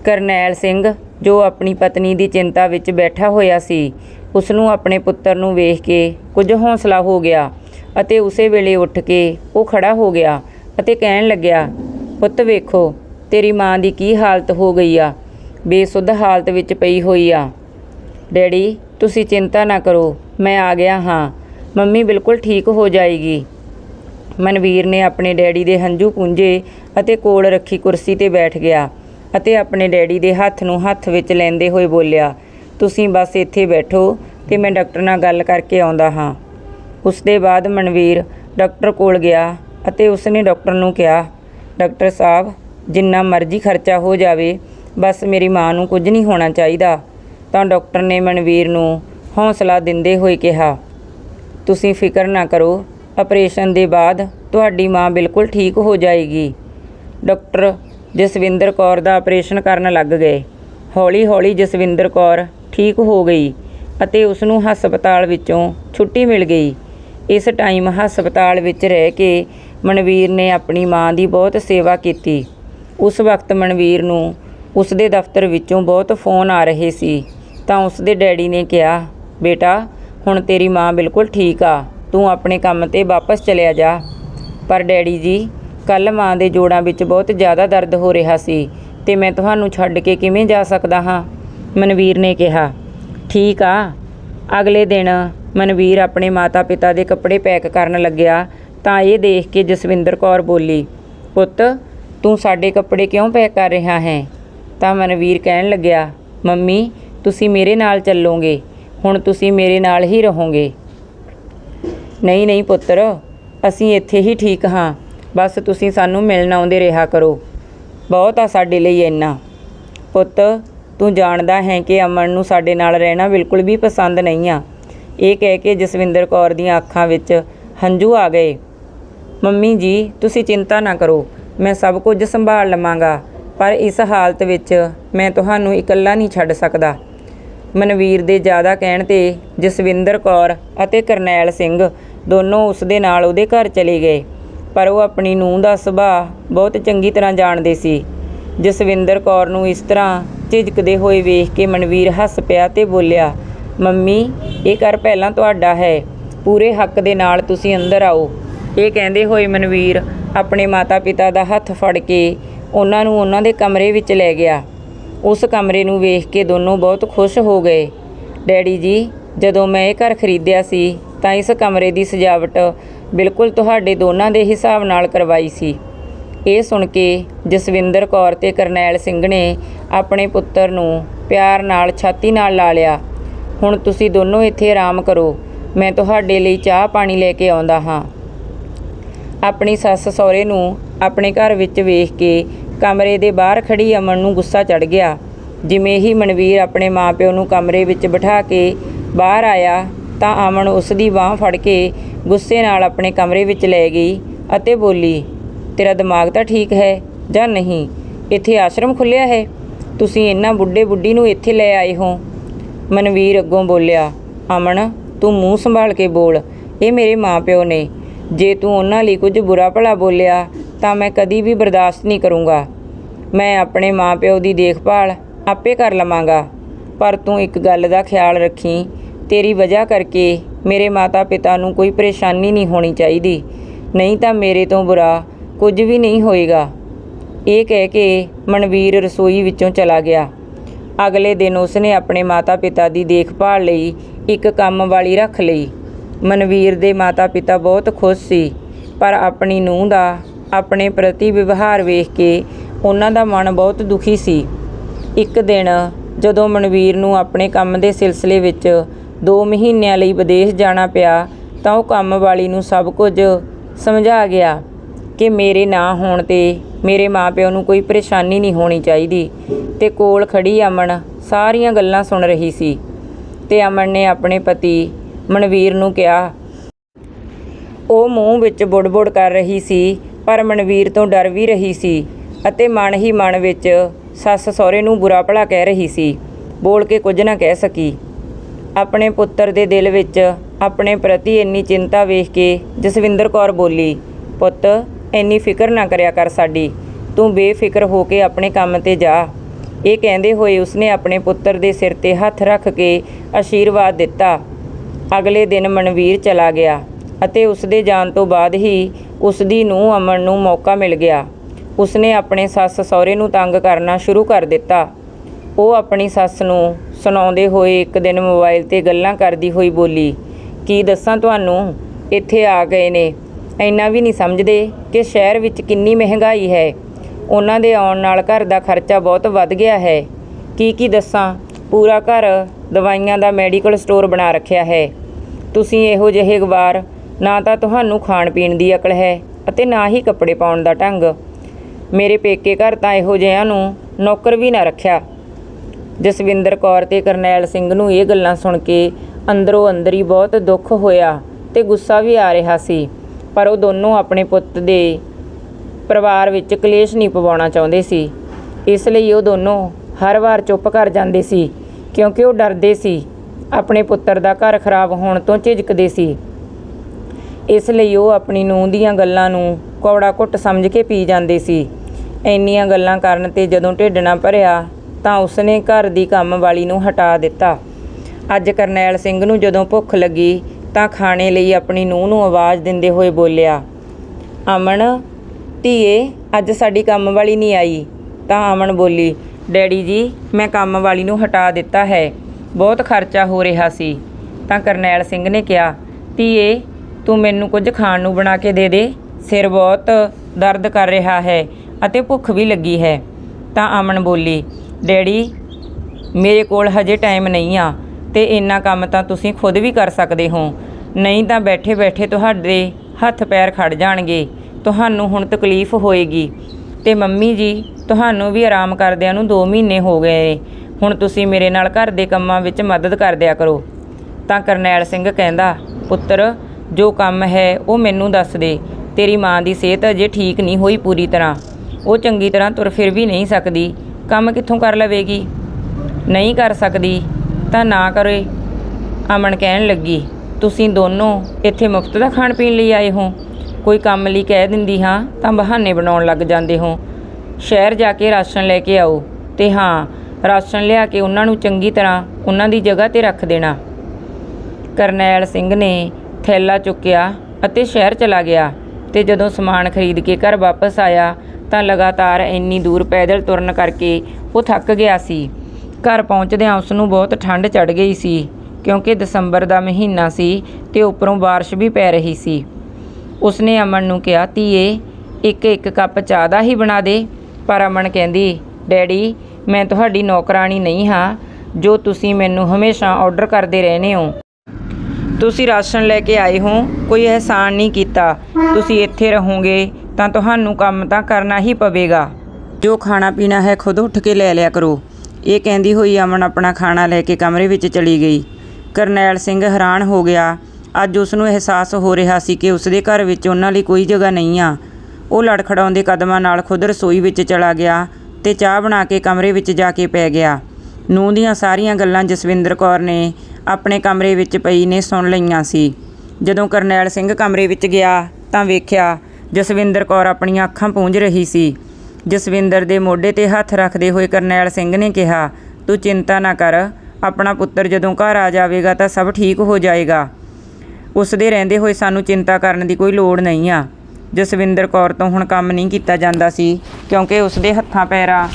ਕਰਨੈਲ ਸਿੰਘ, ਜੋ ਆਪਣੀ ਪਤਨੀ ਦੀ ਚਿੰਤਾ ਵਿੱਚ ਬੈਠਾ ਹੋਇਆ ਸੀ, ਉਸਨੂੰ ਆਪਣੇ ਪੁੱਤਰ ਨੂੰ ਵੇਖ ਕੇ ਕੁਝ ਹੌਸਲਾ ਹੋ ਗਿਆ ਅਤੇ ਉਸੇ ਵੇਲੇ ਉੱਠ ਕੇ ਉਹ ਖੜ੍ਹਾ ਹੋ ਗਿਆ ਅਤੇ ਕਹਿਣ ਲੱਗਿਆ, ਪੁੱਤ ਵੇਖੋ, ਤੇਰੀ ਮਾਂ ਦੀ ਕੀ ਹਾਲਤ ਹੋ ਗਈ ਆ। ਬੇਸੁੱਧ ਹਾਲਤ ਵਿੱਚ ਪਈ ਹੋਈ ਆ। ਡੈਡੀ, ਤੁਸੀਂ ਚਿੰਤਾ ਨਾ ਕਰੋ। ਮੈਂ ਆ ਗਿਆ ਹਾਂ। ਮੰਮੀ ਬਿਲਕੁਲ ਠੀਕ ਹੋ ਜਾਏਗੀ। ਮਨਵੀਰ ਨੇ ਆਪਣੇ ਡੈਡੀ ਦੇ ਹੰਝੂ ਪੂੰਝੇ ਅਤੇ ਕੋਲ ਰੱਖੀ ਕੁਰਸੀ 'ਤੇ ਬੈਠ ਗਿਆ ਅਤੇ ਆਪਣੇ ਡੈਡੀ ਦੇ ਹੱਥ ਨੂੰ ਹੱਥ ਵਿੱਚ ਲੈਂਦੇ ਹੋਏ ਬੋਲਿਆ, ਤੁਸੀਂ ਬਸ ਇੱਥੇ ਬੈਠੋ ਤੇ ਮੈਂ ਡਾਕਟਰ ਨਾਲ ਗੱਲ ਕਰਕੇ ਆਉਂਦਾ ਹਾਂ। ਉਸ ਦੇ ਬਾਅਦ ਮਨਵੀਰ ਡਾਕਟਰ ਕੋਲ ਗਿਆ ਅਤੇ ਉਸਨੇ ਡਾਕਟਰ ਨੂੰ ਕਿਹਾ, ਡਾਕਟਰ ਸਾਹਿਬ, ਜਿੰਨਾ ਮਰਜ਼ੀ ਖਰਚਾ ਹੋ ਜਾਵੇ, ਬਸ ਮੇਰੀ ਮਾਂ ਨੂੰ ਕੁਝ ਨਹੀਂ ਹੋਣਾ ਚਾਹੀਦਾ। ਤਾਂ ਡਾਕਟਰ ਨੇ ਮਨਵੀਰ ਨੂੰ ਹੌਸਲਾ ਦਿੰਦੇ ਹੋਏ ਕਿਹਾ, ਤੁਸੀਂ ਫਿਕਰ ਨਾ ਕਰੋ। ਆਪਰੇਸ਼ਨ ਦੇ ਬਾਅਦ ਤੁਹਾਡੀ ਮਾਂ ਬਿਲਕੁਲ ਠੀਕ ਹੋ ਜਾਏਗੀ। ਡਾਕਟਰ ਜਸਵਿੰਦਰ ਕੌਰ ਦਾ ਆਪਰੇਸ਼ਨ ਕਰਨ ਲੱਗ ਗਏ। ਹੌਲੀ-ਹੌਲੀ ਜਸਵਿੰਦਰ ਕੌਰ ਠੀਕ ਹੋ ਗਈ ਅਤੇ ਉਸਨੂੰ ਹਸਪਤਾਲ ਵਿੱਚੋਂ ਛੁੱਟੀ ਮਿਲ ਗਈ। ਇਸ ਟਾਈਮ ਹਸਪਤਾਲ ਵਿੱਚ ਰਹਿ ਕੇ ਮਨਵੀਰ ਨੇ ਆਪਣੀ ਮਾਂ ਦੀ ਬਹੁਤ ਸੇਵਾ ਕੀਤੀ। ਉਸ ਵਕਤ ਮਨਵੀਰ ਨੂੰ ਉਸ ਦੇ ਦਫ਼ਤਰ ਵਿੱਚੋਂ ਬਹੁਤ ਫੋਨ ਆ ਰਹੇ ਸੀ। ਤਾਂ ਉਸ ਦੇ ਡੈਡੀ ਨੇ ਕਿਹਾ, ਬੇਟਾ, ਹੁਣ ਤੇਰੀ ਮਾਂ ਬਿਲਕੁਲ ਠੀਕ ਆ। ਤੂੰ ਆਪਣੇ ਕੰਮ ਤੇ ਵਾਪਸ ਚਲਿਆ ਜਾ। ਪਰ ਡੈਡੀ ਜੀ ਕੱਲ ਮਾਂ ਦੇ ਜੋੜਾਂ ਵਿੱਚ ਬਹੁਤ ਜ਼ਿਆਦਾ ਦਰਦ ਹੋ ਰਿਹਾ ਸੀ, ਤੇ ਮੈਂ ਤੁਹਾਨੂੰ ਛੱਡ ਕੇ ਕਿਵੇਂ ਜਾ ਸਕਦਾ ਹਾਂ? ਮਨਵੀਰ ਨੇ ਕਿਹਾ, ਠੀਕ ਆ। ਅਗਲੇ ਦਿਨ ਮਨਵੀਰ ਆਪਣੇ ਮਾਤਾ-ਪਿਤਾ ਦੇ ਕੱਪੜੇ ਪੈਕ ਕਰਨ ਲੱਗਿਆ ਤਾਂ ਇਹ ਦੇਖ ਕੇ ਜਸਵਿੰਦਰ ਕੌਰ ਬੋਲੀ, ਪੁੱਤ, ਤੂੰ ਸਾਡੇ ਕੱਪੜੇ ਕਿਉਂ ਪੈਕ ਕਰ ਰਿਹਾ ਹੈ? ਤਾਂ ਮਨਵੀਰ ਕਹਿਣ ਲੱਗਿਆ, ਮੰਮੀ, ਤੁਸੀਂ ਮੇਰੇ ਨਾਲ ਚੱਲੋਗੇ, ਹੁਣ ਤੁਸੀਂ ਮੇਰੇ ਨਾਲ ਹੀ ਰਹੋਗੇ। ਨਹੀਂ ਨਹੀਂ ਪੁੱਤਰ, ਅਸੀਂ ਇੱਥੇ ਹੀ ਠੀਕ ਹਾਂ, ਬਸ ਤੁਸੀਂ ਸਾਨੂੰ ਮਿਲਣ ਆਉਂਦੇ ਰਿਹਾ ਕਰੋ। ਬਹੁਤ ਆ ਸਾਡੇ ਲਈ ਇੰਨਾ। ਪੁੱਤ, ਤੂੰ ਜਾਣਦਾ ਹੈ ਕਿ ਅਮਨ ਨੂੰ ਸਾਡੇ ਨਾਲ ਰਹਿਣਾ ਬਿਲਕੁਲ ਵੀ ਪਸੰਦ ਨਹੀਂ ਆ। ਇਹ ਕਹਿ ਕੇ ਜਸਵਿੰਦਰ ਕੌਰ ਦੀਆਂ ਅੱਖਾਂ ਵਿੱਚ ਹੰਝੂ ਆ ਗਏ। ਮੰਮੀ ਜੀ, ਤੁਸੀਂ ਚਿੰਤਾ ਨਾ ਕਰੋ। ਮੈਂ ਸਭ ਕੁਝ ਸੰਭਾਲ ਲਵਾਂਗਾ, ਪਰ ਇਸ ਹਾਲਤ ਵਿੱਚ ਮੈਂ ਤੁਹਾਨੂੰ ਇਕੱਲਾ ਨਹੀਂ ਛੱਡ ਸਕਦਾ। ਮਨਵੀਰ ਦੇ ਜ਼ਿਆਦਾ ਕਹਿਣ ਤੇ ਜਸਵਿੰਦਰ ਕੌਰ ਅਤੇ ਕਰਨੈਲ ਸਿੰਘ ਦੋਨੋਂ ਉਸ ਦੇ ਨਾਲ ਉਹਦੇ ਘਰ ਚਲੇ ਗਏ, ਪਰ ਉਹ ਆਪਣੀ ਨੂੰਹ ਦਾ ਸੁਭਾਅ ਬਹੁਤ ਚੰਗੀ ਤਰ੍ਹਾਂ ਜਾਣਦੇ ਸੀ। ਜਸਵਿੰਦਰ ਕੌਰ ਨੂੰ ਇਸ ਤਰ੍ਹਾਂ ਝਿਜਕਦੇ ਹੋਏ ਵੇਖ ਕੇ ਮਨਵੀਰ ਹੱਸ ਪਿਆ ਤੇ ਬੋਲਿਆ, ਮੰਮੀ, ਇਹ ਘਰ ਪਹਿਲਾਂ ਤੁਹਾਡਾ ਹੈ। ਪੂਰੇ ਹੱਕ ਦੇ ਨਾਲ ਤੁਸੀਂ ਅੰਦਰ ਆਓ। ਇਹ ਕਹਿੰਦੇ ਹੋਏ ਮਨਵੀਰ ਆਪਣੇ ਮਾਤਾ-ਪਿਤਾ ਦਾ ਹੱਥ ਫੜ ਕੇ ਉਹਨਾਂ ਨੂੰ ਉਹਨਾਂ ਦੇ ਕਮਰੇ ਵਿੱਚ ਲੈ ਗਿਆ। ਉਸ ਕਮਰੇ ਨੂੰ ਵੇਖ ਕੇ ਦੋਨੋਂ ਬਹੁਤ ਖੁਸ਼ ਹੋ ਗਏ। ਡੈਡੀ ਜੀ, ਜਦੋਂ ਮੈਂ ਇਹ ਘਰ ਖਰੀਦਿਆ ਸੀ, ਤਾਂ ਇਸ ਕਮਰੇ ਦੀ ਸਜਾਵਟ ਬਿਲਕੁਲ ਤੁਹਾਡੇ ਦੋਨਾਂ ਦੇ ਹਿਸਾਬ ਨਾਲ ਕਰਵਾਈ ਸੀ। ਇਹ ਸੁਣ ਕੇ ਜਸਵਿੰਦਰ ਕੌਰ ਤੇ ਕਰਨੈਲ ਸਿੰਘ ਨੇ ਆਪਣੇ ਪੁੱਤਰ ਨੂੰ ਪਿਆਰ ਨਾਲ ਛਾਤੀ ਨਾਲ ਲਾ ਲਿਆ। ਹੁਣ ਤੁਸੀਂ ਦੋਨੋਂ ਇੱਥੇ ਆਰਾਮ ਕਰੋ, ਮੈਂ ਤੁਹਾਡੇ ਲਈ ਚਾਹ ਪਾਣੀ ਲੈ ਕੇ ਆਉਂਦਾ ਹਾਂ। ਆਪਣੀ ਸੱਸ ਸਹੁਰੇ ਨੂੰ ਆਪਣੇ ਘਰ ਵਿੱਚ ਵੇਖ ਕੇ ਕਮਰੇ ਦੇ ਬਾਹਰ ਖੜੀ ਅਮਨ ਨੂੰ ਗੁੱਸਾ ਚੜ ਗਿਆ। ਜਿਵੇਂ ਹੀ ਮਨਵੀਰ ਆਪਣੇ ਮਾਪਿਓ ਨੂੰ ਕਮਰੇ ਵਿੱਚ ਬਿਠਾ ਕੇ ਬਾਹਰ ਆਇਆ, ਤਾਂ ਅਮਨ ਉਸ ਦੀ ਬਾਹ ਫੜ ਕੇ ਗੁੱਸੇ ਨਾਲ ਆਪਣੇ ਕਮਰੇ ਵਿੱਚ ਲੈ ਗਈ ਅਤੇ ਬੋਲੀ, ਤੇਰਾ ਦਿਮਾਗ ਤਾਂ ਠੀਕ ਹੈ ਜਾਂ ਨਹੀਂ? ਇੱਥੇ ਆਸ਼ਰਮ ਖੁੱਲਿਆ ਹੈ? ਤੁਸੀਂ ਇੰਨਾ ਬੁੱਢੇ ਬੁੱਢੀ ਨੂੰ ਇੱਥੇ ਲੈ ਆਏ ਹੋ? ਮਨਵੀਰ ਅੱਗੋਂ ਬੋਲਿਆ, ਅਮਨ, ਤੂੰ ਮੂੰਹ ਸੰਭਾਲ ਕੇ ਬੋਲ। ਇਹ ਮੇਰੇ ਮਾਪਿਓ ਨੇ। ਜੇ ਤੂੰ ਉਹਨਾਂ ਲਈ ਕੁਝ ਬੁਰਾ ਭਲਾ ਬੋਲਿਆ, ਤਾਂ ਮੈਂ ਕਦੀ ਵੀ ਬਰਦਾਸ਼ਤ ਨਹੀਂ ਕਰੂੰਗਾ। ਮੈਂ ਆਪਣੇ ਮਾਪਿਓ ਦੀ ਦੇਖਭਾਲ ਆਪੇ ਕਰ ਲਵਾਂਗਾ। ਪਰ ਤੂੰ ਇੱਕ ਗੱਲ ਦਾ ਖਿਆਲ ਰੱਖੀ, ਤੇਰੀ ਵਜ੍ਹਾ ਕਰਕੇ ਮੇਰੇ ਮਾਤਾ-ਪਿਤਾ ਨੂੰ ਕੋਈ ਪਰੇਸ਼ਾਨੀ ਨਹੀਂ ਹੋਣੀ ਚਾਹੀਦੀ। ਨਹੀਂ ਤਾਂ ਮੇਰੇ ਤੋਂ ਬੁਰਾ ਕੁਝ ਵੀ ਨਹੀਂ ਹੋਏਗਾ। ਇਹ ਕਹਿ ਕੇ ਮਨਵੀਰ ਰਸੋਈ ਵਿੱਚੋਂ ਚਲਾ ਗਿਆ। ਅਗਲੇ ਦਿਨ ਉਸਨੇ ਆਪਣੇ ਮਾਤਾ-ਪਿਤਾ ਦੀ ਦੇਖਭਾਲ ਲਈ ਇੱਕ ਕੰਮ ਵਾਲੀ ਰੱਖ ਲਈ। ਮਨਵੀਰ ਦੇ ਮਾਤਾ-ਪਿਤਾ ਬਹੁਤ ਖੁਸ਼ ਸੀ, ਪਰ ਆਪਣੀ ਨੂੰਹ ਦਾ ਆਪਣੇ ਪ੍ਰਤੀ ਵਿਵਹਾਰ ਵੇਖ ਕੇ ਉਹਨਾਂ ਦਾ ਮਨ ਬਹੁਤ ਦੁਖੀ ਸੀ। ਇੱਕ ਦਿਨ ਜਦੋਂ ਮਨਵੀਰ ਨੂੰ ਆਪਣੇ ਕੰਮ ਦੇ ਸਿਲਸਿਲੇ ਵਿੱਚ 2 ਮਹੀਨਿਆਂ ਲਈ ਵਿਦੇਸ਼ ਜਾਣਾ ਪਿਆ, ਤਾਂ ਉਹ ਕੰਮ ਵਾਲੀ ਨੂੰ ਸਭ ਕੁਝ ਸਮਝਾ ਗਿਆ ਕਿ ਮੇਰੇ ਨਾ ਹੋਣ ਤੇ ਮੇਰੇ ਮਾਪਿਆਂ ਨੂੰ ਕੋਈ ਪਰੇਸ਼ਾਨੀ ਨਹੀਂ ਹੋਣੀ ਚਾਹੀਦੀ ਤੇ ਕੋਲ ਖੜੀ ਅਮਨ ਸਾਰੀਆਂ ਗੱਲਾਂ ਸੁਣ ਰਹੀ ਸੀ ਤੇ ਅਮਨ ਨੇ ਆਪਣੇ ਪਤੀ ਮਨਵੀਰ ਨੂੰ ਕਿਹਾ। ਉਹ ਮੂੰਹ ਵਿੱਚ ਬੁੜਬੁੜ ਕਰ ਰਹੀ ਸੀ, ਪਰ ਮਨਵੀਰ ਤੋਂ ਡਰ ਵੀ ਰਹੀ ਸੀ ਅਤੇ ਮਨ ਹੀ ਮਨ ਵਿੱਚ ਸੱਸ ਸਹੁਰੇ ਨੂੰ ਬੁਰਾ ਭਲਾ ਕਹਿ ਰਹੀ ਸੀ, ਬੋਲ ਕੇ ਕੁਝ ਨਾ ਕਹਿ ਸਕੀ। ਆਪਣੇ ਪੁੱਤਰ ਦੇ ਦਿਲ ਵਿੱਚ ਆਪਣੇ ਪ੍ਰਤੀ ਇੰਨੀ ਚਿੰਤਾ ਵੇਖ ਕੇ ਜਸਵਿੰਦਰ ਕੌਰ ਬੋਲੀ, ਪੁੱਤ, ਇੰਨੀ ਫਿਕਰ ਨਾ ਕਰਿਆ ਕਰ ਸਾਡੀ, ਤੂੰ ਬੇਫਿਕਰ ਹੋ ਕੇ ਆਪਣੇ ਕੰਮ ਤੇ ਜਾ। ਇਹ ਕਹਿੰਦੇ ਹੋਏ ਉਸਨੇ ਆਪਣੇ ਪੁੱਤਰ ਦੇ ਸਿਰ ਤੇ ਹੱਥ ਰੱਖ ਕੇ ਆਸ਼ੀਰਵਾਦ ਦਿੱਤਾ। ਅਗਲੇ ਦਿਨ ਮਨਵੀਰ ਚਲਾ ਗਿਆ ਅਤੇ ਉਸਦੇ ਜਾਣ ਤੋਂ ਬਾਅਦ ਹੀ ਉਸਦੀ ਨੂੰਹ ਅਮਨ ਨੂੰ ਮੌਕਾ ਮਿਲ ਗਿਆ। ਉਸਨੇ ਆਪਣੇ ਸੱਸ ਸਹੁਰੇ ਨੂੰ ਤੰਗ ਕਰਨਾ ਸ਼ੁਰੂ ਕਰ ਦਿੱਤਾ। ਉਹ ਆਪਣੀ ਸੱਸ ਨੂੰ ਸੁਣਾਉਂਦੇ ਹੋਏ ਇੱਕ ਦਿਨ ਮੋਬਾਈਲ ਤੇ ਗੱਲਾਂ ਕਰਦੀ ਹੋਈ ਬੋਲੀ, ਕੀ ਦੱਸਾਂ ਤੁਹਾਨੂੰ? ਇੱਥੇ ਆ ਗਏ ਨੇ। ਇੰਨਾ ਵੀ ਨਹੀਂ ਸਮਝਦੇ ਕਿ ਸ਼ਹਿਰ ਵਿੱਚ ਕਿੰਨੀ ਮਹਿੰਗਾਈ ਹੈ। ਉਹਨਾਂ ਦੇ ਆਉਣ ਨਾਲ ਘਰ ਦਾ ਖਰਚਾ ਬਹੁਤ ਵੱਧ ਗਿਆ ਹੈ। ਕੀ ਕੀ ਦੱਸਾਂ? ਪੂਰਾ ਘਰ ਦਵਾਈਆਂ ਦਾ ਮੈਡੀਕਲ ਸਟੋਰ ਬਣਾ ਰੱਖਿਆ ਹੈ। ਤੁਸੀਂ ਇਹੋ ਜਿਹੇ ਗਵਾਰ, ਨਾ ਤਾਂ ਤੁਹਾਨੂੰ ਖਾਣ ਪੀਣ ਦੀ ਅਕਲ ਹੈ ਅਤੇ ਨਾ ਹੀ ਕੱਪੜੇ ਪਾਉਣ ਦਾ ਢੰਗ। ਮੇਰੇ ਪੇਕੇ ਘਰ ਤਾਂ ਇਹੋ ਜਿਹਿਆਂ ਨੂੰ ਨੌਕਰ ਵੀ ਨਾ ਰੱਖਿਆ। ਜਸਵਿੰਦਰ ਕੌਰ ਤੇ ਕਰਨੈਲ ਸਿੰਘ ਨੂੰ ਇਹ ਗੱਲਾਂ ਸੁਣ ਕੇ ਅੰਦਰੋਂ ਅੰਦਰ ਹੀ ਬਹੁਤ ਦੁੱਖ ਹੋਇਆ ਤੇ ਗੁੱਸਾ ਵੀ ਆ ਰਿਹਾ ਸੀ। ਪਰ ਉਹ ਦੋਨੋਂ ਆਪਣੇ ਪੁੱਤ ਦੇ ਪਰਿਵਾਰ ਵਿੱਚ ਕਲੇਸ਼ ਨਹੀਂ ਪਵਾਉਣਾ ਚਾਹੁੰਦੇ ਸੀ। ਇਸ ਲਈ ਉਹ ਦੋਨੋਂ ਹਰ ਵਾਰ ਚੁੱਪ ਕਰ ਜਾਂਦੇ ਸੀ। ਕਿਉਂਕਿ ਉਹ ਡਰਦੇ ਸੀ। ਆਪਣੇ ਪੁੱਤਰ ਦਾ ਘਰ ਖਰਾਬ ਹੋਣ ਤੋਂ ਝਿਜਕਦੇ ਸੀ। ਇਸ ਲਈ ਉਹ ਆਪਣੀ ਨੂੰਹ ਦੀਆਂ ਗੱਲਾਂ ਨੂੰ ਕੌੜਾ ਘੁੱਟ ਸਮਝ ਕੇ ਪੀ ਜਾਂਦੇ ਸੀ। ਇੰਨੀਆਂ ਗੱਲਾਂ ਕਰਨ ਤੇ ਜਦੋਂ ਢਿੱਡ ਨਾ ਭਰਿਆ, ਤਾਂ ਉਸਨੇ ਘਰ ਦੀ ਕੰਮ ਵਾਲੀ ਨੂੰ ਹਟਾ ਦਿੱਤਾ। ਅੱਜ ਕਰਨੈਲ ਸਿੰਘ ਨੂੰ ਜਦੋਂ ਭੁੱਖ ਲੱਗੀ, ਤਾਂ ਖਾਣੇ ਲਈ ਆਪਣੀ ਨੂੰਹ ਨੂੰ ਆਵਾਜ਼ ਦਿੰਦੇ ਹੋਏ ਬੋਲਿਆ, ਅਮਨ, ਧੀਏ, ਅੱਜ ਸਾਡੀ ਕੰਮ ਵਾਲੀ ਨਹੀਂ ਆਈ। ਤਾਂ ਅਮਨ ਬੋਲੀ ਡੈਡੀ ਜੀ, ਮੈਂ ਕੰਮ ਵਾਲੀ ਨੂੰ ਹਟਾ ਦਿੱਤਾ ਹੈ। ਬਹੁਤ ਖਰਚਾ ਹੋ ਰਿਹਾ ਸੀ। ਤਾਂ ਕਰਨੈਲ ਸਿੰਘ ਨੇ ਕਿਹਾ, ਧੀਏ, ਤੂੰ ਮੈਨੂੰ ਕੁਝ ਖਾਣ ਨੂੰ ਬਣਾ ਕੇ ਦੇ ਦੇ। ਸਿਰ ਬਹੁਤ ਦਰਦ ਕਰ ਰਿਹਾ ਹੈ ਅਤੇ ਭੁੱਖ ਵੀ ਲੱਗੀ ਹੈ। ਤਾਂ ਅਮਨ ਬੋਲੀ, ਡੈਡੀ, ਮੇਰੇ ਕੋਲ ਹਜੇ ਟਾਈਮ ਨਹੀਂ ਆ ਤੇ ਇੰਨਾ ਕੰਮ ਤਾਂ ਤੁਸੀਂ ਖੁਦ ਵੀ ਕਰ ਸਕਦੇ ਹੋ। ਨਹੀਂ ਤਾਂ ਬੈਠੇ ਬੈਠੇ ਤੁਹਾਡੇ ਹੱਥ ਪੈਰ ਖੜ ਜਾਣਗੇ। ਤੁਹਾਨੂੰ ਹੁਣ ਤਕਲੀਫ ਹੋਏਗੀ। ਤੇ ਮੰਮੀ ਜੀ, ਤੁਹਾਨੂੰ ਵੀ ਆਰਾਮ ਕਰਦਿਆਂ ਨੂੰ 2 ਮਹੀਨੇ ਹੋ ਗਏ ਹੁਣ ਤੁਸੀਂ ਮੇਰੇ ਨਾਲ ਘਰ ਦੇ ਕੰਮਾਂ ਵਿੱਚ ਮਦਦ ਕਰ ਦਿਆ ਕਰੋ। ਤਾਂ ਕਰਨੈਲ ਸਿੰਘ ਕਹਿੰਦਾ, ਪੁੱਤਰ, ਜੋ ਕੰਮ ਹੈ, ਉਹ ਮੈਨੂੰ ਦੱਸ ਦੇ। ਤੇਰੀ ਮਾਂ ਦੀ ਸਿਹਤ ਅਜੇ ਠੀਕ ਨਹੀਂ ਹੋਈ ਪੂਰੀ ਤਰ੍ਹਾਂ। ਉਹ ਚੰਗੀ ਤਰ੍ਹਾਂ ਤੁਰ ਫਿਰ ਵੀ ਨਹੀਂ ਸਕਦੀ। ਕੰਮ ਕਿੱਥੋਂ ਕਰ ਲਵੇਗੀ? ਨਹੀਂ ਕਰ ਸਕਦੀ। ਤਾਂ ਨਾ ਕਰੇ ਅਮਨ ਕਹਿਣ ਲੱਗੀ, ਤੁਸੀਂ ਦੋਨੋਂ ਇੱਥੇ ਮੁਫਤ ਦਾ ਖਾਣ ਪੀਣ ਲਈ ਆਏ ਹੋ? ਕੋਈ ਕੰਮ ਲਈ ਕਹਿ ਦਿੰਦੀ ਹਾਂ ਤਾਂ ਬਹਾਨੇ ਬਣਾਉਣ ਲੱਗ ਜਾਂਦੇ ਹੋ। ਸ਼ਹਿਰ ਜਾ ਕੇ ਰਾਸ਼ਨ ਲੈ ਕੇ ਆਓ ਤੇ ਹਾਂ, ਰਾਸ਼ਨ ਲਿਆ ਕੇ ਉਹਨਾਂ ਨੂੰ ਚੰਗੀ ਤਰ੍ਹਾਂ ਉਹਨਾਂ ਦੀ ਜਗ੍ਹਾ ਤੇ ਰੱਖ ਦੇਣਾ। ਕਰਨੈਲ ਸਿੰਘ ਨੇ ਥੈਲਾ ਚੁੱਕਿਆ ਅਤੇ ਸ਼ਹਿਰ ਚਲਾ ਗਿਆ ਤੇ ਜਦੋਂ ਸਮਾਨ ਖਰੀਦ ਕੇ ਘਰ ਵਾਪਸ ਆਇਆ ਤਾਂ ਲਗਾਤਾਰ ਇੰਨੀ ਦੂਰ ਪੈਦਲ ਤੁਰਨ ਕਰਕੇ ਉਹ ਥੱਕ ਗਿਆ ਸੀ। ਘਰ ਪਹੁੰਚਦਿਆਂ ਉਸ ਨੂੰ ਬਹੁਤ ਠੰਡ ਚੜ ਗਈ ਸੀ ਕਿਉਂਕਿ ਦਸੰਬਰ ਦਾ ਮਹੀਨਾ ਸੀ ਤੇ ਉੱਪਰੋਂ ਬਾਰਿਸ਼ ਵੀ ਪੈ ਰਹੀ ਸੀ। ਉਸਨੇ ਅਮਨ ਨੂੰ ਕਿਹਾ, ਧੀਏ, ਇੱਕ ਇੱਕ ਕੱਪ ਚਾਹ ਦਾ ਹੀ ਬਣਾ ਦੇ। ਪਰ ਅਮਨ ਕਹਿੰਦੀ, ਡੈਡੀ, ਮੈਂ ਤੁਹਾਡੀ ਨੌਕਰਾਨੀ ਨਹੀਂ ਹਾਂ, ਜੋ ਤੁਸੀਂ ਮੈਨੂੰ ਹਮੇਸ਼ਾ ਆਰਡਰ ਕਰਦੇ ਰਹਿੰਦੇ ਹੋ। ਤੁਸੀਂ ਰਾਸ਼ਨ ਲੈ ਕੇ ਆਏ ਹੋ, ਕੋਈ ਅਹਿਸਾਨ ਨਹੀਂ ਕੀਤਾ। ਤੁਸੀਂ ਇੱਥੇ ਰਹੋਗੇ, ਤਾਂ ਤੁਹਾਨੂੰ ਕੰਮ ਤਾਂ ਕਰਨਾ ਹੀ ਪਵੇਗਾ। ਜੋ ਖਾਣਾ ਪੀਣਾ ਹੈ, ਖੁਦ ਉੱਠ ਕੇ ਲੈ ਲਿਆ ਕਰੋ। ਇਹ ਕਹਿੰਦੀ ਹੋਈ ਅਮਨ ਆਪਣਾ ਖਾਣਾ ਲੈ ਕੇ ਕਮਰੇ ਵਿੱਚ ਚਲੀ ਗਈ। ਕਰਨੈਲ ਸਿੰਘ ਹੈਰਾਨ ਹੋ ਗਿਆ। ਅੱਜ ਉਸ ਨੂੰ ਅਹਿਸਾਸ ਹੋ ਰਿਹਾ ਸੀ ਕਿ ਉਸਦੇ ਘਰ ਵਿੱਚ ਉਹਨਾਂ ਲਈ ਕੋਈ ਜਗ੍ਹਾ ਨਹੀਂ ਆ। ਉਹ ਲੜਖੜਾਉਂਦੇ ਕਦਮਾਂ ਨਾਲ ਖੁਦ ਰਸੋਈ ਵਿੱਚ ਚਲਾ ਗਿਆ ਤੇ ਚਾਹ ਬਣਾ ਕੇ ਕਮਰੇ ਵਿੱਚ ਜਾ ਕੇ ਪੈ ਗਿਆ। ਨੂੰਹ ਦੀਆਂ ਸਾਰੀਆਂ ਗੱਲਾਂ ਜਸਵਿੰਦਰ ਕੌਰ ਨੇ ਆਪਣੇ ਕਮਰੇ ਵਿੱਚ ਪਈ ਨੇ ਸੁਣ ਲਈਆਂ ਸੀ। ਜਦੋਂ ਕਰਨੈਲ ਸਿੰਘ ਕਮਰੇ ਵਿੱਚ ਗਿਆ ਤਾਂ ਵੇਖਿਆ ਜਸਵਿੰਦਰ ਕੌਰ ਆਪਣੀਆਂ ਅੱਖਾਂ ਪੂੰਝ ਰਹੀ ਸੀ। ਜਸਵਿੰਦਰ ਦੇ ਮੋਢੇ ਤੇ ਹੱਥ ਰੱਖਦੇ ਹੋਏ ਕਰਨੈਲ ਸਿੰਘ ਨੇ ਕਿਹਾ, ਤੂੰ ਚਿੰਤਾ ਨਾ ਕਰ, ਆਪਣਾ ਪੁੱਤਰ ਜਦੋਂ ਘਰ ਆ ਜਾਵੇਗਾ ਤਾਂ ਸਭ ਠੀਕ ਹੋ ਜਾਏਗਾ। ਉਸ ਦੇ ਰਹਿੰਦੇ ਹੋਏ ਸਾਨੂੰ ਚਿੰਤਾ ਕਰਨ ਦੀ ਕੋਈ ਲੋੜ ਨਹੀਂ ਆ। ਜਸਵਿੰਦਰ ਕੌਰ ਤੋਂ ਹੁਣ ਕੰਮ ਨਹੀਂ ਕੀਤਾ ਜਾਂਦਾ ਸੀ, ਕਿਉਂਕਿ ਉਸ ਦੇ ਹੱਥਾਂ ਪੈਰਾਂ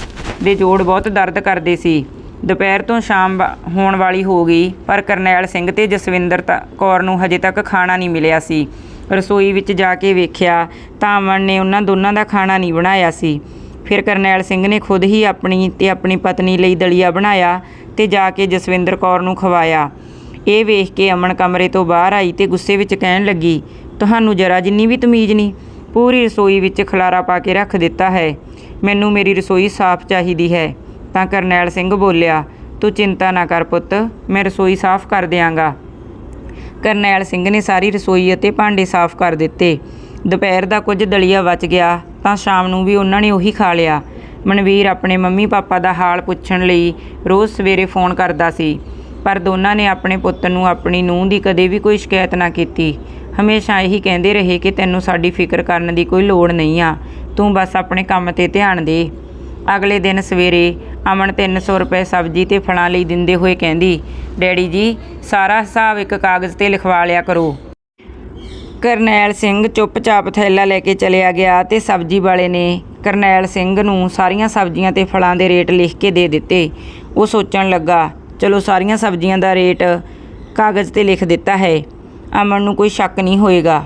ਦੇ ਜੋੜ ਬਹੁਤ ਦਰਦ ਕਰਦੇ ਸੀ। ਦੁਪਹਿਰ ਤੋਂ ਸ਼ਾਮ ਵਾ- ਹੋਣ ਵਾਲੀ ਹੋ ਗਈ, ਪਰ ਕਰਨੈਲ ਸਿੰਘ ਤੇ ਜਸਵਿੰਦਰ ਤ- ਕੌਰ ਨੂੰ ਹਜੇ ਤੱਕ ਖਾਣਾ ਨਹੀਂ ਮਿਲਿਆ ਸੀ। ਰਸੋਈ ਵਿੱਚ ਜਾ ਕੇ ਵੇਖਿਆ ਤਾਂ ਅਮਨ ਨੇ ਉਹਨਾਂ ਦੋਨਾਂ ਦਾ ਖਾਣਾ ਨਹੀਂ ਬਣਾਇਆ ਸੀ। ਫਿਰ ਕਰਨੈਲ ਸਿੰਘ ਨੇ ਖੁਦ ਹੀ ਆਪਣੀ ਤੇ ਆਪਣੀ ਪਤਨੀ ਲਈ ਦਲੀਆ ਬਣਾਇਆ ਤੇ ਜਾ ਕੇ ਜਸਵਿੰਦਰ ਕੌਰ ਨੂੰ ਖਵਾਇਆ। ਇਹ ਵੇਖ ਕੇ ਅਮਨ ਕਮਰੇ ਤੋਂ ਬਾਹਰ ਆਈ ਤੇ ਗੁੱਸੇ ਵਿੱਚ ਕਹਿਣ ਲੱਗੀ, ਤੁਹਾਨੂੰ ਜਰਾ ਜਿੰਨੀ ਵੀ ਤਮੀਜ਼ ਨਹੀਂ ਪੂਰੀ ਰਸੋਈ ਵਿੱਚ ਖਲਾਰਾ ਪਾ ਕੇ ਰੱਖ ਦਿੱਤਾ ਹੈ। ਮੈਨੂੰ ਮੇਰੀ ਰਸੋਈ ਸਾਫ਼ ਚਾਹੀਦੀ ਹੈ। ਤਾਂ ਕਰਨੈਲ ਸਿੰਘ ਬੋਲਿਆ, ਤੂੰ ਚਿੰਤਾ ਨਾ ਕਰ ਪੁੱਤ, ਮੈਂ ਰਸੋਈ ਸਾਫ਼ ਕਰ ਦਿਆਂਗਾ। ਕਰਨੈਲ ਸਿੰਘ ਨੇ ਸਾਰੀ ਰਸੋਈ ਅਤੇ ਭਾਂਡੇ ਸਾਫ਼ ਕਰ ਦਿੱਤੇ। ਦੁਪਹਿਰ ਦਾ ਕੁਝ ਦਲੀਆ ਬਚ ਗਿਆ, ਤਾਂ ਸ਼ਾਮ ਨੂੰ ਵੀ ਉਹਨਾਂ ਨੇ ਉਹੀ ਖਾ ਲਿਆ। ਮਨਵੀਰ ਆਪਣੇ ਮੰਮੀ ਪਾਪਾ ਦਾ ਹਾਲ ਪੁੱਛਣ ਲਈ ਰੋਜ਼ ਸਵੇਰੇ ਫੋਨ ਕਰਦਾ ਸੀ। ਪਰ ਦੋਨਾਂ ਨੇ ਆਪਣੇ ਪੁੱਤ ਨੂੰ ਆਪਣੀ ਨੂੰਹ ਦੀ ਕਦੇ ਵੀ ਕੋਈ ਸ਼ਿਕਾਇਤ ਨਾ ਕੀਤੀ। ਹਮੇਸ਼ਾ ਇਹੀ ਕਹਿੰਦੇ ਰਹੇ ਕਿ ਤੈਨੂੰ ਸਾਡੀ ਫਿਕਰ ਕਰਨ ਦੀ ਕੋਈ ਲੋੜ ਨਹੀਂ ਆ। ਤੂੰ ਬਸ ਆਪਣੇ ਕੰਮ ਤੇ ਧਿਆਨ ਦੇ। ਅਗਲੇ ਦਿਨ ਸਵੇਰੇ ਅਮਨ 300 ਰੁਪਏ ਸਬਜ਼ੀ ਤੇ ਫਲਾਂ ਲਈ ਦਿੰਦੇ ਹੋਏ ਕਹਿੰਦੀ, ਡੈਡੀ ਜੀ, ਸਾਰਾ ਹਿਸਾਬ ਇੱਕ ਕਾਗਜ਼ ਤੇ ਲਿਖਵਾ ਲਿਆ ਕਰੋ। ਕਰਨੈਲ ਸਿੰਘ ਚੁੱਪਚਾਪ ਥੈਲਾ ਲੈ ਕੇ ਚਲਿਆ ਗਿਆ ਤੇ ਸਬਜ਼ੀ ਵਾਲੇ ਨੇ ਕਰਨੈਲ ਸਿੰਘ ਨੂੰ ਸਾਰੀਆਂ ਸਬਜ਼ੀਆਂ ਤੇ ਫਲਾਂ ਦੇ ਰੇਟ ਲਿਖ ਕੇ ਦੇ ਦਿੱਤੇ। ਉਹ ਸੋਚਣ ਲੱਗਾ ਚਲੋ ਸਾਰੀਆਂ ਸਬਜ਼ੀਆਂ ਦਾ ਰੇਟ ਕਾਗਜ਼ ਤੇ ਲਿਖ ਦਿੱਤਾ ਹੈ। ਅਮਨ ਨੂੰ ਕੋਈ ਸ਼ੱਕ ਨਹੀਂ ਹੋਏਗਾ।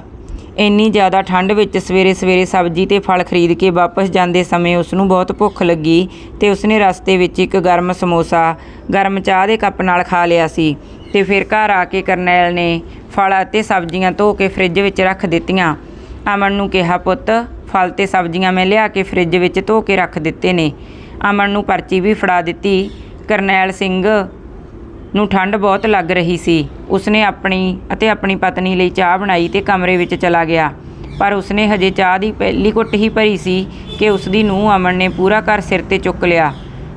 ਇੰਨੀ ਜ਼ਿਆਦਾ ਠੰਡ ਵਿੱਚ ਸਵੇਰੇ ਸਵੇਰੇ ਸਬਜ਼ੀ ਤੇ ਫਲ ਖਰੀਦ ਕੇ ਵਾਪਸ ਜਾਂਦੇ ਸਮੇਂ ਉਸ ਨੂੰ ਬਹੁਤ ਭੁੱਖ ਲੱਗੀ ਤੇ ਉਸਨੇ ਰਸਤੇ ਵਿੱਚ ਇੱਕ ਗਰਮ ਸਮੋਸਾ, ਗਰਮ ਚਾਹ ਦੇ ਕੱਪ ਨਾਲ ਖਾ ਲਿਆ ਸੀ ਤੇ ਫਿਰ ਘਰ ਆ ਕੇ ਕਰਨੈਲ ਨੇ ਫਲ ਅਤੇ ਸਬਜ਼ੀਆਂ ਧੋ ਕੇ ਫ੍ਰਿਜ ਵਿੱਚ ਰੱਖ ਦਿੱਤੀਆਂ। ਅਮਨ ਨੂੰ ਕਿਹਾ, ਪੁੱਤ, ਫਲ ਤੇ ਸਬਜ਼ੀਆਂ ਮੈਂ ਲਿਆ ਕੇ ਫ੍ਰਿਜ ਵਿੱਚ ਧੋ ਕੇ ਰੱਖ ਦਿੱਤੇ ਨੇ। ਅਮਨ ਨੂੰ ਪਰਚੀ ਵੀ ਫੜਾ ਦਿੱਤੀ। ਕਰਨੈਲ ਸਿੰਘ ਨੂੰ ਠੰਡ ਬਹੁਤ ਲੱਗ ਰਹੀ ਸੀ। ਉਸਨੇ ਆਪਣੀ ਅਤੇ ਆਪਣੀ ਪਤਨੀ ਲਈ ਚਾਹ ਬਣਾਈ ਤੇ ਕਮਰੇ ਵਿੱਚ ਚਲਾ ਗਿਆ। ਪਰ ਉਸਨੇ ਹਜੇ ਚਾਹ ਦੀ ਪਹਿਲੀ ਘੁੱਟ ਹੀ ਭਰੀ ਸੀ ਕਿ ਉਸਦੀ ਨੂੰਹ ਅਮਨ ਨੇ ਪੂਰਾ ਘਰ ਸਿਰ ਤੇ ਚੁੱਕ ਲਿਆ।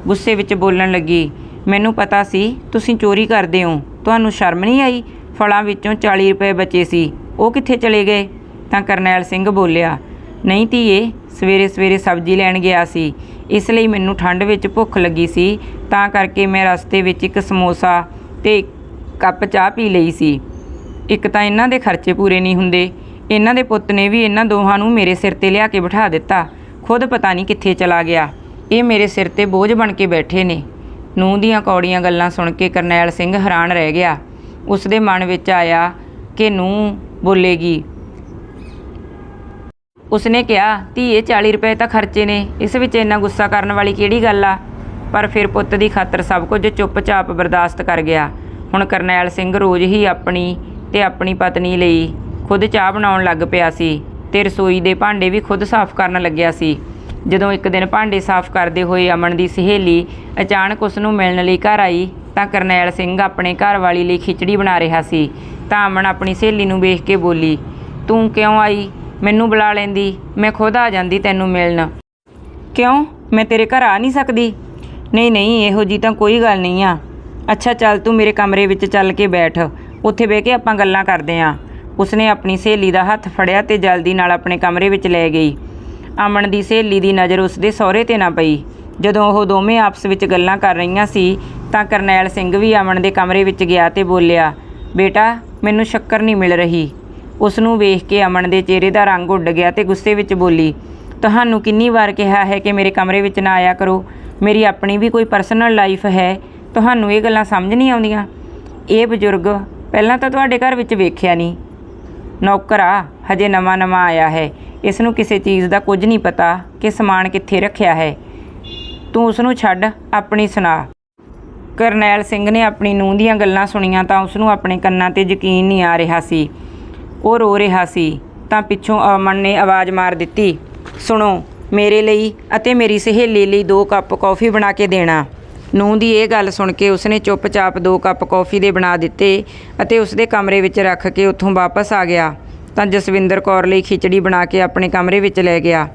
ਗੁੱਸੇ ਵਿੱਚ ਬੋਲਣ ਲੱਗੀ, ਮੈਨੂੰ ਪਤਾ ਸੀ, ਤੁਸੀਂ ਚੋਰੀ ਕਰਦੇ ਹੋ। ਤੁਹਾਨੂੰ ਸ਼ਰਮ ਨਹੀਂ ਆਈ? ਫਲਾਂ ਵਿੱਚੋਂ 40 ਰੁਪਏ ਬਚੇ ਸੀ। ਉਹ ਕਿੱਥੇ ਚਲੇ ਗਏ? ਤਾਂ ਕਰਨੈਲ ਸਿੰਘ ਬੋਲਿਆ, ਨਹੀਂ ਧੀਏ ਸਵੇਰੇ ਸਵੇਰੇ ਸਬਜ਼ੀ ਲੈਣ ਗਿਆ ਸੀ। ਇਸ ਲਈ ਮੈਨੂੰ ਠੰਡ ਵਿੱਚ ਭੁੱਖ ਲੱਗੀ ਸੀ, ਤਾਂ ਕਰਕੇ ਮੈਂ ਰਸਤੇ ਵਿੱਚ ਇੱਕ ਸਮੋਸਾ ਤੇ ਕੱਪ ਚਾਹ ਪੀ ਲਈ ਸੀ। ਇੱਕ ਤਾਂ ਇਹਨਾਂ ਦੇ ਖਰਚੇ ਪੂਰੇ ਨਹੀਂ ਹੁੰਦੇ। ਇਹਨਾਂ ਦੇ ਪੁੱਤ ਨੇ ਵੀ ਇਹਨਾਂ ਦੋਹਾਂ ਨੂੰ ਮੇਰੇ ਸਿਰ ਤੇ ਲਿਆ ਕੇ ਬਿਠਾ ਦਿੱਤਾ। ਖੁਦ ਪਤਾ ਨਹੀਂ ਕਿੱਥੇ ਚਲਾ ਗਿਆ। ਇਹ ਮੇਰੇ ਸਿਰ ਤੇ ਬੋਝ ਬਣ ਕੇ ਬੈਠੇ ਨੇ। ਨੂੰਹ ਦੀਆਂ ਕੌੜੀਆਂ ਗੱਲਾਂ ਸੁਣ ਕੇ ਕਰਨੈਲ ਸਿੰਘ ਹੈਰਾਨ ਰਹਿ ਗਿਆ। ਉਸ ਦੇ ਮਨ ਵਿੱਚ ਆਇਆ ਕਿ ਨੂੰਹ ਬੋਲੇਗੀ ਉਸਨੇ ਕਿਹਾ, ਧੀਏ 40 ਰੁਪਏ ਤਾਂ ਖਰਚੇ ਨੇ। ਇਸ ਵਿੱਚ ਇੰਨਾ ਗੁੱਸਾ ਕਰਨ ਵਾਲੀ ਕਿਹੜੀ ਗੱਲ ਆ? ਪਰ ਫਿਰ ਪੁੱਤ ਦੀ ਖਾਤਰ ਸਭ ਕੁਝ ਚੁੱਪਚਾਪ ਬਰਦਾਸ਼ਤ ਕਰ ਗਿਆ। ਹੁਣ ਕਰਨੈਲ ਸਿੰਘ ਰੋਜ਼ ਹੀ ਆਪਣੀ ਤੇ ਆਪਣੀ ਪਤਨੀ ਲਈ ਖੁਦ ਚਾਹ ਬਣਾਉਣ ਲੱਗ ਪਿਆ ਸੀ ਤੇ ਰਸੋਈ ਦੇ ਭਾਂਡੇ ਵੀ ਖੁਦ ਸਾਫ਼ ਕਰਨ ਲੱਗਿਆ ਸੀ। ਜਦੋਂ ਇੱਕ ਦਿਨ ਭਾਂਡੇ ਸਾਫ਼ ਕਰਦੇ ਹੋਏ ਅਮਨ ਦੀ ਸਹੇਲੀ ਅਚਾਨਕ ਉਸ ਨੂੰ ਮਿਲਣ ਲਈ ਘਰ ਆਈ, ਤਾਂ ਕਰਨੈਲ ਸਿੰਘ ਆਪਣੇ ਘਰ ਵਾਲੀ ਲਈ ਖਿਚੜੀ ਬਣਾ ਰਿਹਾ ਸੀ। ਤਾਂ ਅਮਨ ਆਪਣੀ ਸਹੇਲੀ ਨੂੰ ਵੇਖ ਕੇ ਬੋਲੀ, ਤੂੰ ਕਿਉਂ ਆਈ? ਮੈਨੂੰ ਬੁਲਾ ਲੈਂਦੀ, ਮੈਂ ਖੁਦ ਆ ਜਾਂਦੀ ਤੈਨੂੰ ਮਿਲਣ। ਕਿਉਂ? ਮੈਂ ਤੇਰੇ ਘਰ ਆ ਨਹੀਂ ਸਕਦੀ। ਨਹੀਂ ਨਹੀਂ, ਇਹੋ ਜੀ ਤਾਂ ਕੋਈ ਗੱਲ ਨਹੀਂ ਆ। ਅੱਛਾ, ਚੱਲ ਤੂੰ ਮੇਰੇ ਕਮਰੇ ਵਿੱਚ ਚੱਲ ਕੇ ਬੈਠ। ਉੱਥੇ ਬਹਿ ਕੇ ਆਪਾਂ ਗੱਲਾਂ ਕਰਦੇ ਆਂ। ਉਸਨੇ ਆਪਣੀ ਸਹੇਲੀ ਦਾ ਹੱਥ ਫੜਿਆ ਤੇ ਜਲਦੀ ਨਾਲ ਆਪਣੇ ਕਮਰੇ ਵਿੱਚ ਲੈ ਗਈ। ਅਮਨ ਦੀ ਸਹੇਲੀ ਦੀ ਨਜ਼ਰ ਉਸਦੇ ਸਹੁਰੇ ਤੇ ਨਾ ਪਈ। ਜਦੋਂ ਉਹ ਦੋਵੇਂ ਆਪਸ ਵਿੱਚ ਗੱਲਾਂ ਕਰ ਰਹੀਆਂ ਸੀ, ਤਾਂ ਕਰਨੈਲ ਸਿੰਘ ਵੀ ਅਮਨ ਦੇ ਕਮਰੇ ਵਿੱਚ ਗਿਆ ਤੇ ਬੋਲਿਆ, ਬੇਟਾ, ਮੈਨੂੰ ਸ਼ੱਕਰ ਨਹੀਂ ਮਿਲ ਰਹੀ। ਉਸ ਨੂੰ ਵੇਖ ਕੇ ਅਮਨ ਦੇ ਚਿਹਰੇ ਦਾ ਰੰਗ ਉੱਡ ਗਿਆ ਤੇ ਗੁੱਸੇ ਵਿੱਚ ਬੋਲੀ, ਤੁਹਾਨੂੰ ਕਿੰਨੀ ਵਾਰ ਕਿਹਾ ਹੈ ਕਿ ਮੇਰੇ ਕਮਰੇ ਵਿੱਚ ਨਾ ਆਇਆ ਕਰੋ? ਮੇਰੀ ਆਪਣੀ ਵੀ ਕੋਈ ਪਰਸਨਲ ਲਾਈਫ ਹੈ। ਤੁਹਾਨੂੰ ਇਹ ਗੱਲਾਂ ਸਮਝ ਨਹੀਂ ਆਉਂਦੀਆਂ? ਇਹ ਬਜ਼ੁਰਗ, ਪਹਿਲਾਂ ਤਾਂ ਤੁਹਾਡੇ ਘਰ ਵਿੱਚ ਵੇਖਿਆ ਨਹੀਂ। ਨੌਕਰ ਆ, ਹਜੇ ਨਵਾਂ ਨਵਾਂ ਆਇਆ ਹੈ। ਇਸ ਨੂੰ ਕਿਸੇ ਚੀਜ਼ ਦਾ ਕੁਝ ਨਹੀਂ ਪਤਾ ਕਿ ਸਮਾਨ ਕਿੱਥੇ ਰੱਖਿਆ ਹੈ। ਤੂੰ ਉਸ ਨੂੰ ਛੱਡ, ਆਪਣੀ ਸੁਣਾ। ਕਰਨੈਲ ਸਿੰਘ ਨੇ ਆਪਣੀ ਨੂੰਹ ਦੀਆਂ ਗੱਲਾਂ ਸੁਣੀਆਂ ਤਾਂ ਉਸ ਨੂੰ ਆਪਣੇ ਕੰਨਾਂ ਤੇ ਯਕੀਨ ਨਹੀਂ ਆ ਰਿਹਾ ਸੀ। ਉਹ ਰੋ ਰਿਹਾ ਸੀ, ਤਾਂ ਪਿੱਛੋਂ ਅਮਨ ਨੇ ਆਵਾਜ਼ ਮਾਰ ਦਿੱਤੀ, ਸੁਣੋ, ਮੇਰੇ ਲਈ ਅਤੇ ਮੇਰੀ ਸਹੇਲੀ ਲਈ ਦੋ ਕੱਪ ਕੌਫੀ ਬਣਾ ਕੇ ਦੇਣਾ। ਨੂੰਹ ਦੀ ਇਹ ਗੱਲ ਸੁਣ ਕੇ ਉਸਨੇ ਚੁੱਪਚਾਪ ਦੋ ਕੱਪ ਕੌਫੀ ਦੇ ਬਣਾ ਦਿੱਤੇ ਅਤੇ ਉਸਦੇ ਕਮਰੇ ਵਿੱਚ ਰੱਖ ਕੇ ਉੱਥੋਂ ਵਾਪਸ ਆ ਗਿਆ। ਤਾਂ ਜਸਵਿੰਦਰ ਕੌਰ ਲਈ ਖਿਚੜੀ ਬਣਾ ਕੇ ਆਪਣੇ ਕਮਰੇ ਵਿੱਚ ਲੈ ਗਿਆ।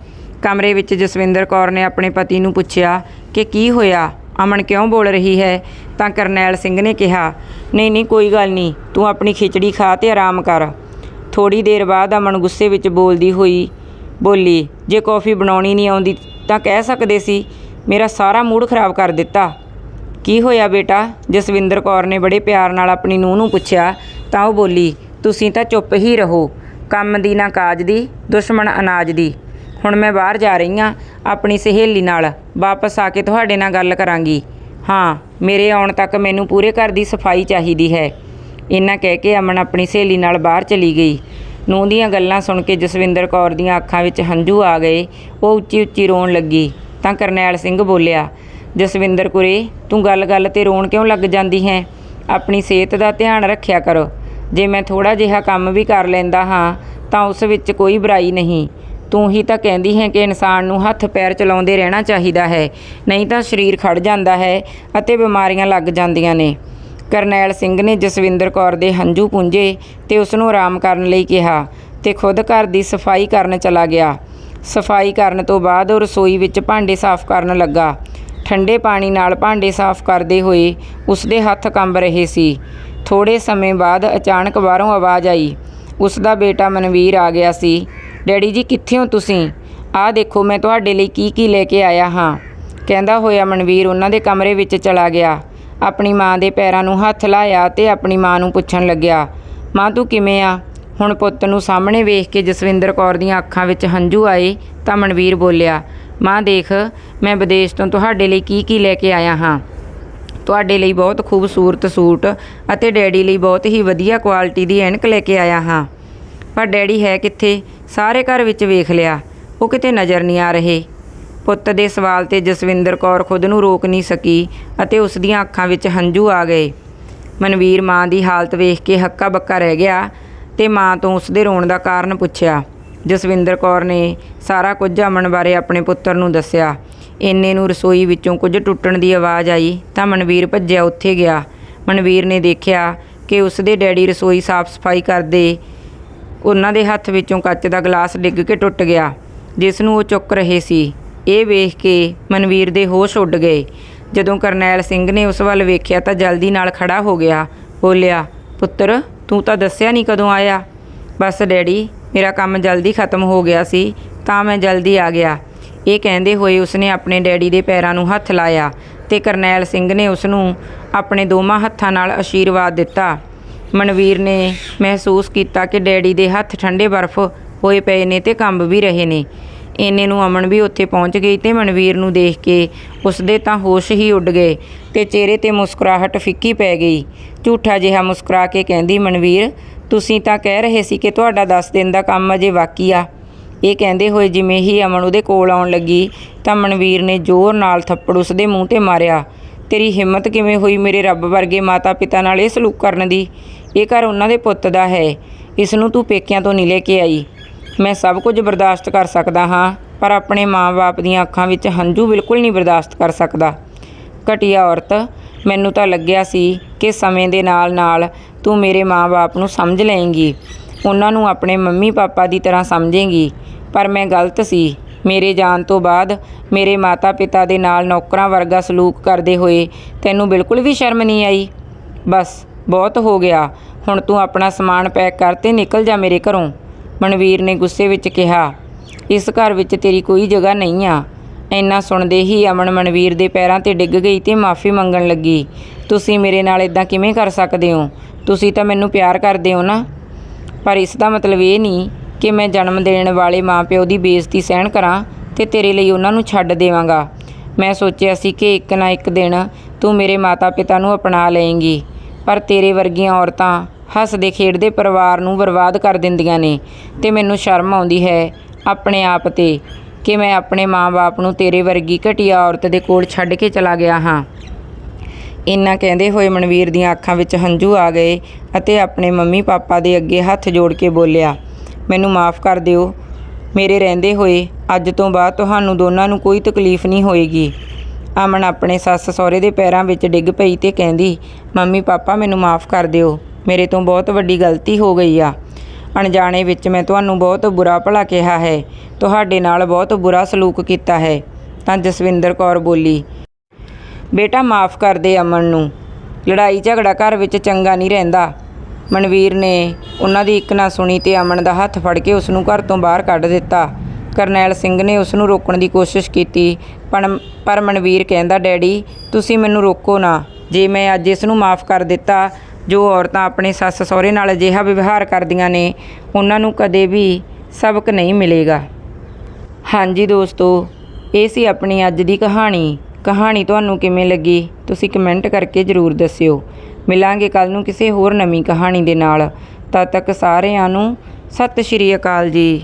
ਕਮਰੇ ਵਿੱਚ ਜਸਵਿੰਦਰ ਕੌਰ ਨੇ ਆਪਣੇ ਪਤੀ ਨੂੰ ਪੁੱਛਿਆ ਕਿ ਕੀ ਹੋਇਆ? ਅਮਨ ਕਿਉਂ ਬੋਲ ਰਹੀ ਹੈ? ਤਾਂ ਕਰਨੈਲ ਸਿੰਘ ਨੇ ਕਿਹਾ, ਨਹੀਂ ਨਹੀਂ, ਕੋਈ ਗੱਲ ਨਹੀਂ, ਤੂੰ ਆਪਣੀ ਖਿਚੜੀ ਖਾ ਤੇ ਆਰਾਮ ਕਰ। ਥੋੜੀ ਦੇਰ ਬਾਅਦ ਅਮਨ ਗੁੱਸੇ ਵਿੱਚ ਬੋਲਦੀ ਹੋਈ, ਬੋਲੀ, ਜੇ ਕੌਫੀ ਬਣਾਉਣੀ ਨਹੀਂ ਆਉਂਦੀ ਤਾਂ ਕਹਿ ਸਕਦੇ ਸੀ, ਮੇਰਾ ਸਾਰਾ ਮੂਡ ਖਰਾਬ ਕਰ ਦਿੱਤਾ। ਕੀ ਹੋਇਆ ਬੇਟਾ? ਜਸਵਿੰਦਰ ਕੌਰ ਨੇ ਬੜੇ ਪਿਆਰ ਨਾਲ ਆਪਣੀ ਨੂੰਹ ਨੂੰ ਪੁੱਛਿਆ, ਤਾਂ ਉਹ ਬੋਲੀ, ਤੁਸੀਂ ਤਾਂ ਚੁੱਪ ਹੀ ਰਹੋ, ਕੰਮ ਦੀ ਨਾ ਕਾਜ ਦੀ, ਦੁਸ਼ਮਣ ਅਨਾਜ ਦੀ। ਹੁਣ ਮੈਂ ਬਾਹਰ ਜਾ ਰਹੀ ਹਾਂ, ਆਪਣੀ ਸਹੇਲੀ ਨਾਲ, ਵਾਪਸ ਆ ਕੇ ਤੁਹਾਡੇ ਨਾਲ ਗੱਲ ਕਰਾਂਗੀ। ਹਾਂ, ਮੇਰੇ ਆਉਣ ਤੱਕ ਮੈਨੂੰ ਪੂਰੇ ਘਰ ਦੀ ਸਫ਼ਾਈ ਚਾਹੀਦੀ ਹੈ। ਇੰਨਾ ਕਹਿ ਕੇ ਅਮਨ ਆਪਣੀ ਸਹੇਲੀ ਨਾਲ ਬਾਹਰ ਚਲੀ ਗਈ। ਨੂੰਹ ਦੀਆਂ ਗੱਲਾਂ ਸੁਣ ਕੇ ਜਸਵਿੰਦਰ ਕੌਰ ਦੀਆਂ ਅੱਖਾਂ ਵਿੱਚ ਹੰਝੂ ਆ ਗਏ। ਉਹ ਉੱਚੀ ਉੱਚੀ ਰੋਣ ਲੱਗੀ। ਤਾਂ ਕਰਨੈਲ ਸਿੰਘ ਬੋਲਿਆ, ਜਸਵਿੰਦਰ ਕੁਰੇ, ਤੂੰ ਗੱਲ-ਗੱਲ ਤੇ ਰੋਣ ਕਿਉਂ ਲੱਗ ਜਾਂਦੀ ਹੈ? ਆਪਣੀ ਸਿਹਤ ਦਾ ਧਿਆਨ ਰੱਖਿਆ ਕਰੋ। ਜੇ ਮੈਂ ਥੋੜਾ ਜਿਹਾ ਕੰਮ ਵੀ ਕਰ ਲੈਂਦਾ ਹਾਂ, ਤਾਂ ਉਸ ਵਿੱਚ ਕੋਈ ਬੁਰਾਈ ਨਹੀਂ। ਤੂੰ ਹੀ ਤਾਂ ਕਹਿੰਦੀ ਹੈ ਕਿ ਇਨਸਾਨ ਨੂੰ ਹੱਥ ਪੈਰ ਚਲਾਉਂਦੇ ਰਹਿਣਾ ਚਾਹੀਦਾ ਹੈ, ਨਹੀਂ ਤਾਂ ਸਰੀਰ ਖੜ ਜਾਂਦਾ ਹੈ ਅਤੇ ਬਿਮਾਰੀਆਂ ਲੱਗ ਜਾਂਦੀਆਂ ਨੇ। ਕਰਨੈਲ ਸਿੰਘ ਨੇ ਜਸਵਿੰਦਰ ਕੌਰ ਦੇ ਹੰਝੂ ਪੁੰਝੇ ਤੇ ਉਸ ਨੂੰ ਆਰਾਮ ਕਰਨ ਲਈ ਕਿਹਾ ਤੇ ਖੁਦ ਘਰ ਦੀ ਸਫ਼ਾਈ ਕਰਨ ਚਲਾ ਗਿਆ। ਸਫ਼ਾਈ ਕਰਨ ਤੋਂ ਬਾਅਦ ਉਹ ਰਸੋਈ ਵਿੱਚ ਭਾਂਡੇ ਸਾਫ਼ ਕਰਨ ਲੱਗਾ। ਠੰਡੇ ਪਾਣੀ ਨਾਲ ਭਾਂਡੇ ਸਾਫ਼ ਕਰਦੇ ਹੋਏ ਉਸ ਦੇ ਹੱਥ ਕੰਬ ਰਹੇ ਸੀ। ਥੋੜੇ ਸਮੇਂ ਬਾਅਦ ਅਚਾਨਕ ਬਾਹਰੋਂ ਆਵਾਜ਼ ਆਈ। ਉਸ ਦਾ ਬੇਟਾ ਮਨਵੀਰ ਆ ਗਿਆ ਸੀ। ਡੈਡੀ ਜੀ, ਕਿੱਥੇ ਹੋ ਤੁਸੀਂ? ਆਹ ਦੇਖੋ, ਮੈਂ ਤੁਹਾਡੇ ਲਈ ਕੀ ਕੀ ਲੈ ਕੇ ਆਇਆ ਹਾਂ। ਕਹਿੰਦਾ ਹੋਇਆ ਮਨਵੀਰ ਉਹਨਾਂ ਦੇ ਕਮਰੇ ਵਿੱਚ ਚਲਾ ਗਿਆ। ਆਪਣੀ ਮਾਂ ਦੇ ਪੈਰਾਂ ਨੂੰ ਹੱਥ ਲਾਇਆ ਤੇ ਆਪਣੀ ਮਾਂ ਨੂੰ ਪੁੱਛਣ ਲੱਗਿਆ, ਮਾਂ, ਤੂੰ ਕਿਵੇਂ ਆ? ਹੁਣ ਪੁੱਤ ਨੂੰ ਸਾਹਮਣੇ ਵੇਖ ਕੇ ਜਸਵਿੰਦਰ ਕੌਰ ਦੀਆਂ ਅੱਖਾਂ ਵਿੱਚ ਹੰਝੂ ਆਏ ਤਾਂ ਮਨਵੀਰ ਬੋਲਿਆ, ਮਾਂ, ਦੇਖ, ਮੈਂ ਵਿਦੇਸ਼ ਤੋਂ ਤੁਹਾਡੇ ਲਈ ਕੀ ਕੀ ਲੈ ਕੇ ਆਇਆ ਹਾਂ? ਤੁਹਾਡੇ ਲਈ ਬਹੁਤ ਖੂਬਸੂਰਤ ਸੂਟ ਅਤੇ ਡੈਡੀ ਲਈ ਬਹੁਤ ਹੀ ਵਧੀਆ ਕੁਆਲਿਟੀ ਦੀ ਐਨਕ ਲੈ ਕੇ ਆਇਆ ਹਾਂ। ਪਰ ਡੈਡੀ ਹੈ ਕਿੱਥੇ? ਸਾਰੇ ਘਰ ਵਿੱਚ ਵੇਖ ਲਿਆ, ਉਹ ਕਿਤੇ ਨਜ਼ਰ ਨਹੀਂ ਆ ਰਹੇ। ਪੁੱਤ ਦੇ ਸਵਾਲ ਤੇ ਜਸਵਿੰਦਰ ਕੌਰ ਖੁਦ ਨੂੰ ਰੋਕ ਨਹੀਂ ਸਕੀ ਅਤੇ ਉਸ ਦੀਆਂ ਅੱਖਾਂ ਵਿੱਚ ਹੰਝੂ ਆ ਗਏ। ਮਨਵੀਰ ਮਾਂ ਦੀ ਹਾਲਤ ਵੇਖ ਕੇ ਹੱਕਾ ਬੱਕਾ ਰਹਿ ਗਿਆ ਤੇ ਮਾਂ ਤੋਂ ਉਸ ਦੇ ਰੋਣ ਦਾ ਕਾਰਨ ਪੁੱਛਿਆ। ਜਸਵਿੰਦਰ ਕੌਰ ਨੇ ਸਾਰਾ ਕੁਝ ਅਮਨ ਬਾਰੇ ਆਪਣੇ ਪੁੱਤਰ ਨੂੰ ਦੱਸਿਆ। ਇੰਨੇ ਨੂੰ ਰਸੋਈ ਵਿੱਚੋਂ ਕੁਝ ਟੁੱਟਣ ਦੀ ਆਵਾਜ਼ ਆਈ ਤਾਂ ਮਨਵੀਰ ਭੱਜਿਆ ਉੱਥੇ ਗਿਆ। ਮਨਵੀਰ ਨੇ ਦੇਖਿਆ ਕਿ ਉਸ ਦੇ ਡੈਡੀ ਰਸੋਈ ਸਾਫ਼ ਸਫ਼ਾਈ ਕਰਦੇ ਉਹਨਾਂ ਦੇ ਹੱਥ ਵਿੱਚੋਂ ਕੱਚ ਦਾ ਗਲਾਸ ਡਿੱਗ ਕੇ ਟੁੱਟ ਗਿਆ, ਜਿਸ ਨੂੰ ਉਹ ਚੁੱਕ ਰਹੇ ਸੀ। ਇਹ ਵੇਖ ਕੇ ਮਨਵੀਰ ਦੇ ਹੋਸ਼ ਉੱਡ ਗਏ। ਜਦੋਂ ਕਰਨੈਲ ਸਿੰਘ ਨੇ ਉਸ ਵੱਲ ਵੇਖਿਆ ਤਾਂ ਜਲਦੀ ਨਾਲ ਖੜਾ ਹੋ ਗਿਆ। ਬੋਲਿਆ, ਪੁੱਤਰ, ਤੂੰ ਤਾਂ ਦੱਸਿਆ ਨਹੀਂ ਕਦੋਂ ਆਇਆ? ਬਸ ਡੈਡੀ, ਮੇਰਾ ਕੰਮ ਜਲਦੀ ਖਤਮ ਹੋ ਗਿਆ ਸੀ, ਤਾਂ ਮੈਂ ਜਲਦੀ ਆ ਗਿਆ। ਇਹ ਕਹਿੰਦੇ ਹੋਏ ਉਸਨੇ ਆਪਣੇ ਡੈਡੀ ਦੇ ਪੈਰਾਂ ਨੂੰ ਹੱਥ ਲਾਇਆ ਤੇ ਕਰਨੈਲ ਸਿੰਘ ਨੇ ਉਸ ਨੂੰ ਆਪਣੇ ਦੋਵਾਂ ਹੱਥਾਂ ਨਾਲ ਆਸ਼ੀਰਵਾਦ ਦਿੱਤਾ। ਮਨਵੀਰ ਨੇ ਮਹਿਸੂਸ ਕੀਤਾ ਕਿ ਡੈਡੀ ਦੇ ਹੱਥ ਠੰਡੇ ਬਰਫ਼ ਹੋਏ ਪਏ ਨੇ ਤੇ ਕੰਬ ਵੀ ਰਹੇ ਨੇ। ਇੰਨੇ ਨੂੰ ਅਮਨ ਵੀ ਉੱਥੇ ਪਹੁੰਚ ਗਈ ਤੇ ਮਨਵੀਰ ਨੂੰ ਦੇਖ ਕੇ ਉਸਦੇ ਤਾਂ ਹੋਸ਼ ਹੀ ਉੱਡ ਗਏ ਤੇ ਚਿਹਰੇ ਤੇ ਮੁਸਕਰਾਹਟ ਫਿੱਕੀ ਪੈ ਗਈ। ਝੂਠਾ ਜਿਹਾ ਮੁਸਕਰਾ ਕੇ ਕਹਿੰਦੀ, ਮਨਵੀਰ, ਤੁਸੀਂ ਤਾਂ ਕਹਿ ਰਹੇ ਸੀ ਕਿ ਤੁਹਾਡਾ 10 ਦਿਨ ਦਾ ਕੰਮ ਅਜੇ ਬਾਕੀ ਆ। ਇਹ ਕਹਿੰਦੇ ਹੋਏ ਜਿਵੇਂ ਹੀ ਅਮਨ ਉਹਦੇ ਕੋਲ ਆਉਣ ਲੱਗੀ, ਤਾਂ ਮਨਵੀਰ ਨੇ ਜ਼ੋਰ ਨਾਲ ਥੱਪੜ ਉਸਦੇ ਮੂੰਹ ਤੇ ਮਾਰਿਆ। ਤੇਰੀ ਹਿੰਮਤ ਕਿਵੇਂ ਹੋਈ ਮੇਰੇ ਰੱਬ ਵਰਗੇ ਮਾਤਾ ਪਿਤਾ ਨਾਲ ਇਹ ਸਲੂਕ ਕਰਨ ਦੀ? ਇਹ ਘਰ ਉਹਨਾਂ ਦੇ ਪੁੱਤ ਦਾ ਹੈ। ਇਸ ਨੂੰ ਤੂੰ ਪੇਕਿਆਂ ਤੋਂ ਨਹੀਂ ਲੈ ਕੇ ਆਈ। ਮੈਂ ਸਭ ਕੁਝ ਬਰਦਾਸ਼ਤ ਕਰ ਸਕਦਾ ਹਾਂ, ਪਰ ਆਪਣੇ ਮਾਂ-ਬਾਪ ਦੀਆਂ ਅੱਖਾਂ ਵਿੱਚ ਹੰਝੂ ਬਿਲਕੁਲ ਨਹੀਂ ਬਰਦਾਸ਼ਤ ਕਰ ਸਕਦਾ। ਘਟੀਆ ਔਰਤ, ਮੈਨੂੰ ਤਾਂ ਲੱਗਿਆ ਸੀ ਕਿ ਸਮੇਂ ਦੇ ਨਾਲ-ਨਾਲ ਤੂੰ ਮੇਰੇ ਮਾਂ-ਬਾਪ ਨੂੰ ਸਮਝ ਲਏਂਗੀ। ਉਹਨਾਂ ਨੂੰ ਆਪਣੇ ਮੰਮੀ ਪਾਪਾ ਦੀ ਤਰ੍ਹਾਂ ਸਮਝੇਂਗੀ। ਪਰ ਮੈਂ ਗਲਤ ਸੀ। ਮੇਰੇ ਜਾਣ ਤੋਂ ਬਾਅਦ ਮੇਰੇ ਮਾਤਾ-ਪਿਤਾ ਦੇ ਨਾਲ ਨੌਕਰਾਂ ਵਰਗਾ ਸਲੂਕ ਕਰਦੇ ਹੋਏ ਤੈਨੂੰ ਬਿਲਕੁਲ ਵੀ ਸ਼ਰਮ ਨਹੀਂ ਆਈ? ਬਸ, ਬਹੁਤ ਹੋ ਗਿਆ। ਹੁਣ ਤੂੰ ਆਪਣਾ ਸਮਾਨ ਪੈਕ ਕਰ ਤੇ ਨਿਕਲ ਜਾ ਮੇਰੇ ਘਰੋਂ। ਮਨਵੀਰ ਨੇ ਗੁੱਸੇ ਵਿੱਚ ਕਿਹਾ, ਇਸ ਘਰ ਵਿੱਚ ਤੇਰੀ ਕੋਈ ਜਗ੍ਹਾ ਨਹੀਂ ਆ। ਇੰਨਾ ਸੁਣਦੇ ਹੀ ਅਮਨ ਮਨਵੀਰ ਦੇ ਪੈਰਾਂ ਤੇ ਡਿੱਗ ਗਈ ਤੇ ਮਾਫੀ ਮੰਗਣ ਲੱਗੀ। ਤੁਸੀਂ ਮੇਰੇ ਨਾਲ ਇਦਾਂ ਕਿਵੇਂ ਕਰ ਸਕਦੇ ਹੋ? ਤੁਸੀਂ ਤਾਂ ਮੈਨੂੰ ਪਿਆਰ ਕਰਦੇ ਹੋ ਨਾ। ਪਰ ਇਸ ਦਾ ਮਤਲਬ ਇਹ ਨਹੀਂ ਕਿ ਮੈਂ ਜਨਮ ਦੇਣ ਵਾਲੇ ਮਾਪਿਓ ਦੀ ਬੇਇੱਜ਼ਤੀ ਸਹਿਣ ਕਰਾਂ ਤੇ ਤੇਰੇ ਲਈ ਉਹਨਾਂ ਨੂੰ ਛੱਡ ਦੇਵਾਂਗਾ। ਮੈਂ ਸੋਚਿਆ ਸੀ ਕਿ ਇੱਕ ਨਾ ਇੱਕ ਦਿਨ ਤੂੰ ਮੇਰੇ ਮਾਤਾ-ਪਿਤਾ ਨੂੰ ਅਪਣਾ ਲਏਂਗੀ, ਪਰ ਤੇਰੇ ਵਰਗੀਆਂ ਔਰਤਾਂ ਹੱਸਦੇ ਖੇਡਦੇ ਪਰਿਵਾਰ ਨੂੰ ਬਰਬਾਦ ਕਰ ਦਿੰਦੀਆਂ ਨੇ ਤੇ ਮੈਨੂੰ ਸ਼ਰਮ ਆਉਂਦੀ ਹੈ ਆਪਣੇ ਆਪ ਤੇ ਕਿ ਮੈਂ ਆਪਣੇ ਮਾਂ-ਬਾਪ ਨੂੰ ਤੇਰੇ ਵਰਗੀ ਘਟੀਆ ਔਰਤ ਦੇ ਕੋਲ ਛੱਡ ਕੇ ਚਲਾ ਗਿਆ ਹਾਂ। ਇੰਨਾ ਕਹਿੰਦੇ ਹੋਏ ਮਨਵੀਰ ਦੀਆਂ ਅੱਖਾਂ ਵਿੱਚ ਹੰਝੂ ਆ ਗਏ ਅਤੇ ਆਪਣੇ ਮੰਮੀ ਪਾਪਾ ਦੇ ਅੱਗੇ ਹੱਥ ਜੋੜ ਕੇ ਬੋਲਿਆ, ਮੈਨੂੰ ਮਾਫ ਕਰ ਦਿਓ। ਮੇਰੇ ਰਹਿੰਦੇ ਹੋਏ ਅੱਜ ਤੋਂ ਬਾਅਦ ਤੁਹਾਨੂੰ ਦੋਨਾਂ ਨੂੰ ਕੋਈ ਤਕਲੀਫ ਨਹੀਂ ਹੋਏਗੀ। ਅਮਨ ਆਪਣੇ ਸੱਸ ਸਹੁਰੇ ਦੇ ਪੈਰਾਂ ਵਿੱਚ ਡਿੱਗ ਪਈ ਤੇ ਕਹਿੰਦੀ ਮੰਮੀ ਪਾਪਾ ਮੈਨੂੰ ਮਾਫ ਕਰ ਦਿਓ। ਮੇਰੇ ਤੋਂ ਬਹੁਤ ਵੱਡੀ ਗਲਤੀ ਹੋ ਗਈ ਆ। ਅਣਜਾਣੇ ਵਿੱਚ ਮੈਂ ਤੁਹਾਨੂੰ ਬਹੁਤ ਬੁਰਾ ਭਲਾ ਕਿਹਾ ਹੈ। ਤੁਹਾਡੇ ਨਾਲ ਬਹੁਤ ਬੁਰਾ ਸਲੂਕ ਕੀਤਾ ਹੈ। ਤਾਂ ਜਸਵਿੰਦਰ ਕੌਰ ਬੋਲੀ, ਬੇਟਾ, ਮਾਫ ਕਰ ਦੇ ਅਮਨ ਨੂੰ। ਲੜਾਈ ਝਗੜਾ ਘਰ ਵਿੱਚ ਚੰਗਾ ਨਹੀਂ ਰਹਿੰਦਾ। ਮਨਵੀਰ ਨੇ ਉਹਨਾਂ ਦੀ ਇੱਕ ਨਾ ਸੁਣੀ ਤੇ ਅਮਨ ਦਾ ਹੱਥ ਫੜ ਕੇ ਉਸ ਨੂੰ ਘਰ ਤੋਂ ਬਾਹਰ ਕੱਢ ਦਿੱਤਾ। ਕਰਨੈਲ ਸਿੰਘ ਨੇ ਉਸ ਨੂੰ ਰੋਕਣ ਦੀ ਕੋਸ਼ਿਸ਼ ਕੀਤੀ, ਪਰ ਪਰ ਮਨਵੀਰ ਕਹਿੰਦਾ, ਡੈਡੀ, ਤੁਸੀਂ ਮੈਨੂੰ ਰੋਕੋ ਨਾ। ਜੇ ਮੈਂ ਅੱਜ ਇਸ ਨੂੰ ਮਾਫ ਕਰ ਦਿੱਤਾ ਜੋ ਔਰਤਾਂ ਆਪਣੇ ਸੱਸ ਸਹੁਰੇ ਨਾਲ ਅਜਿਹਾ ਵਿਵਹਾਰ ਕਰਦੀਆਂ ਨੇ, ਉਹਨਾਂ ਨੂੰ ਕਦੇ ਵੀ ਸਬਕ ਨਹੀਂ ਮਿਲੇਗਾ। ਹਾਂਜੀ ਦੋਸਤੋ, ਇਹ ਸੀ ਆਪਣੀ ਅੱਜ ਦੀ ਕਹਾਣੀ। ਕਹਾਣੀ ਤੁਹਾਨੂੰ ਕਿਵੇਂ ਲੱਗੀ, ਤੁਸੀਂ ਕਮੈਂਟ ਕਰਕੇ ਜ਼ਰੂਰ ਦੱਸਿਓ। ਮਿਲਾਂਗੇ ਕੱਲ ਨੂੰ ਕਿਸੇ ਹੋਰ ਨਵੀਂ ਕਹਾਣੀ ਦੇ ਨਾਲ। ਤਦ ਤੱਕ ਸਾਰਿਆਂ ਨੂੰ ਸਤਿ ਸ਼੍ਰੀ ਅਕਾਲ ਜੀ।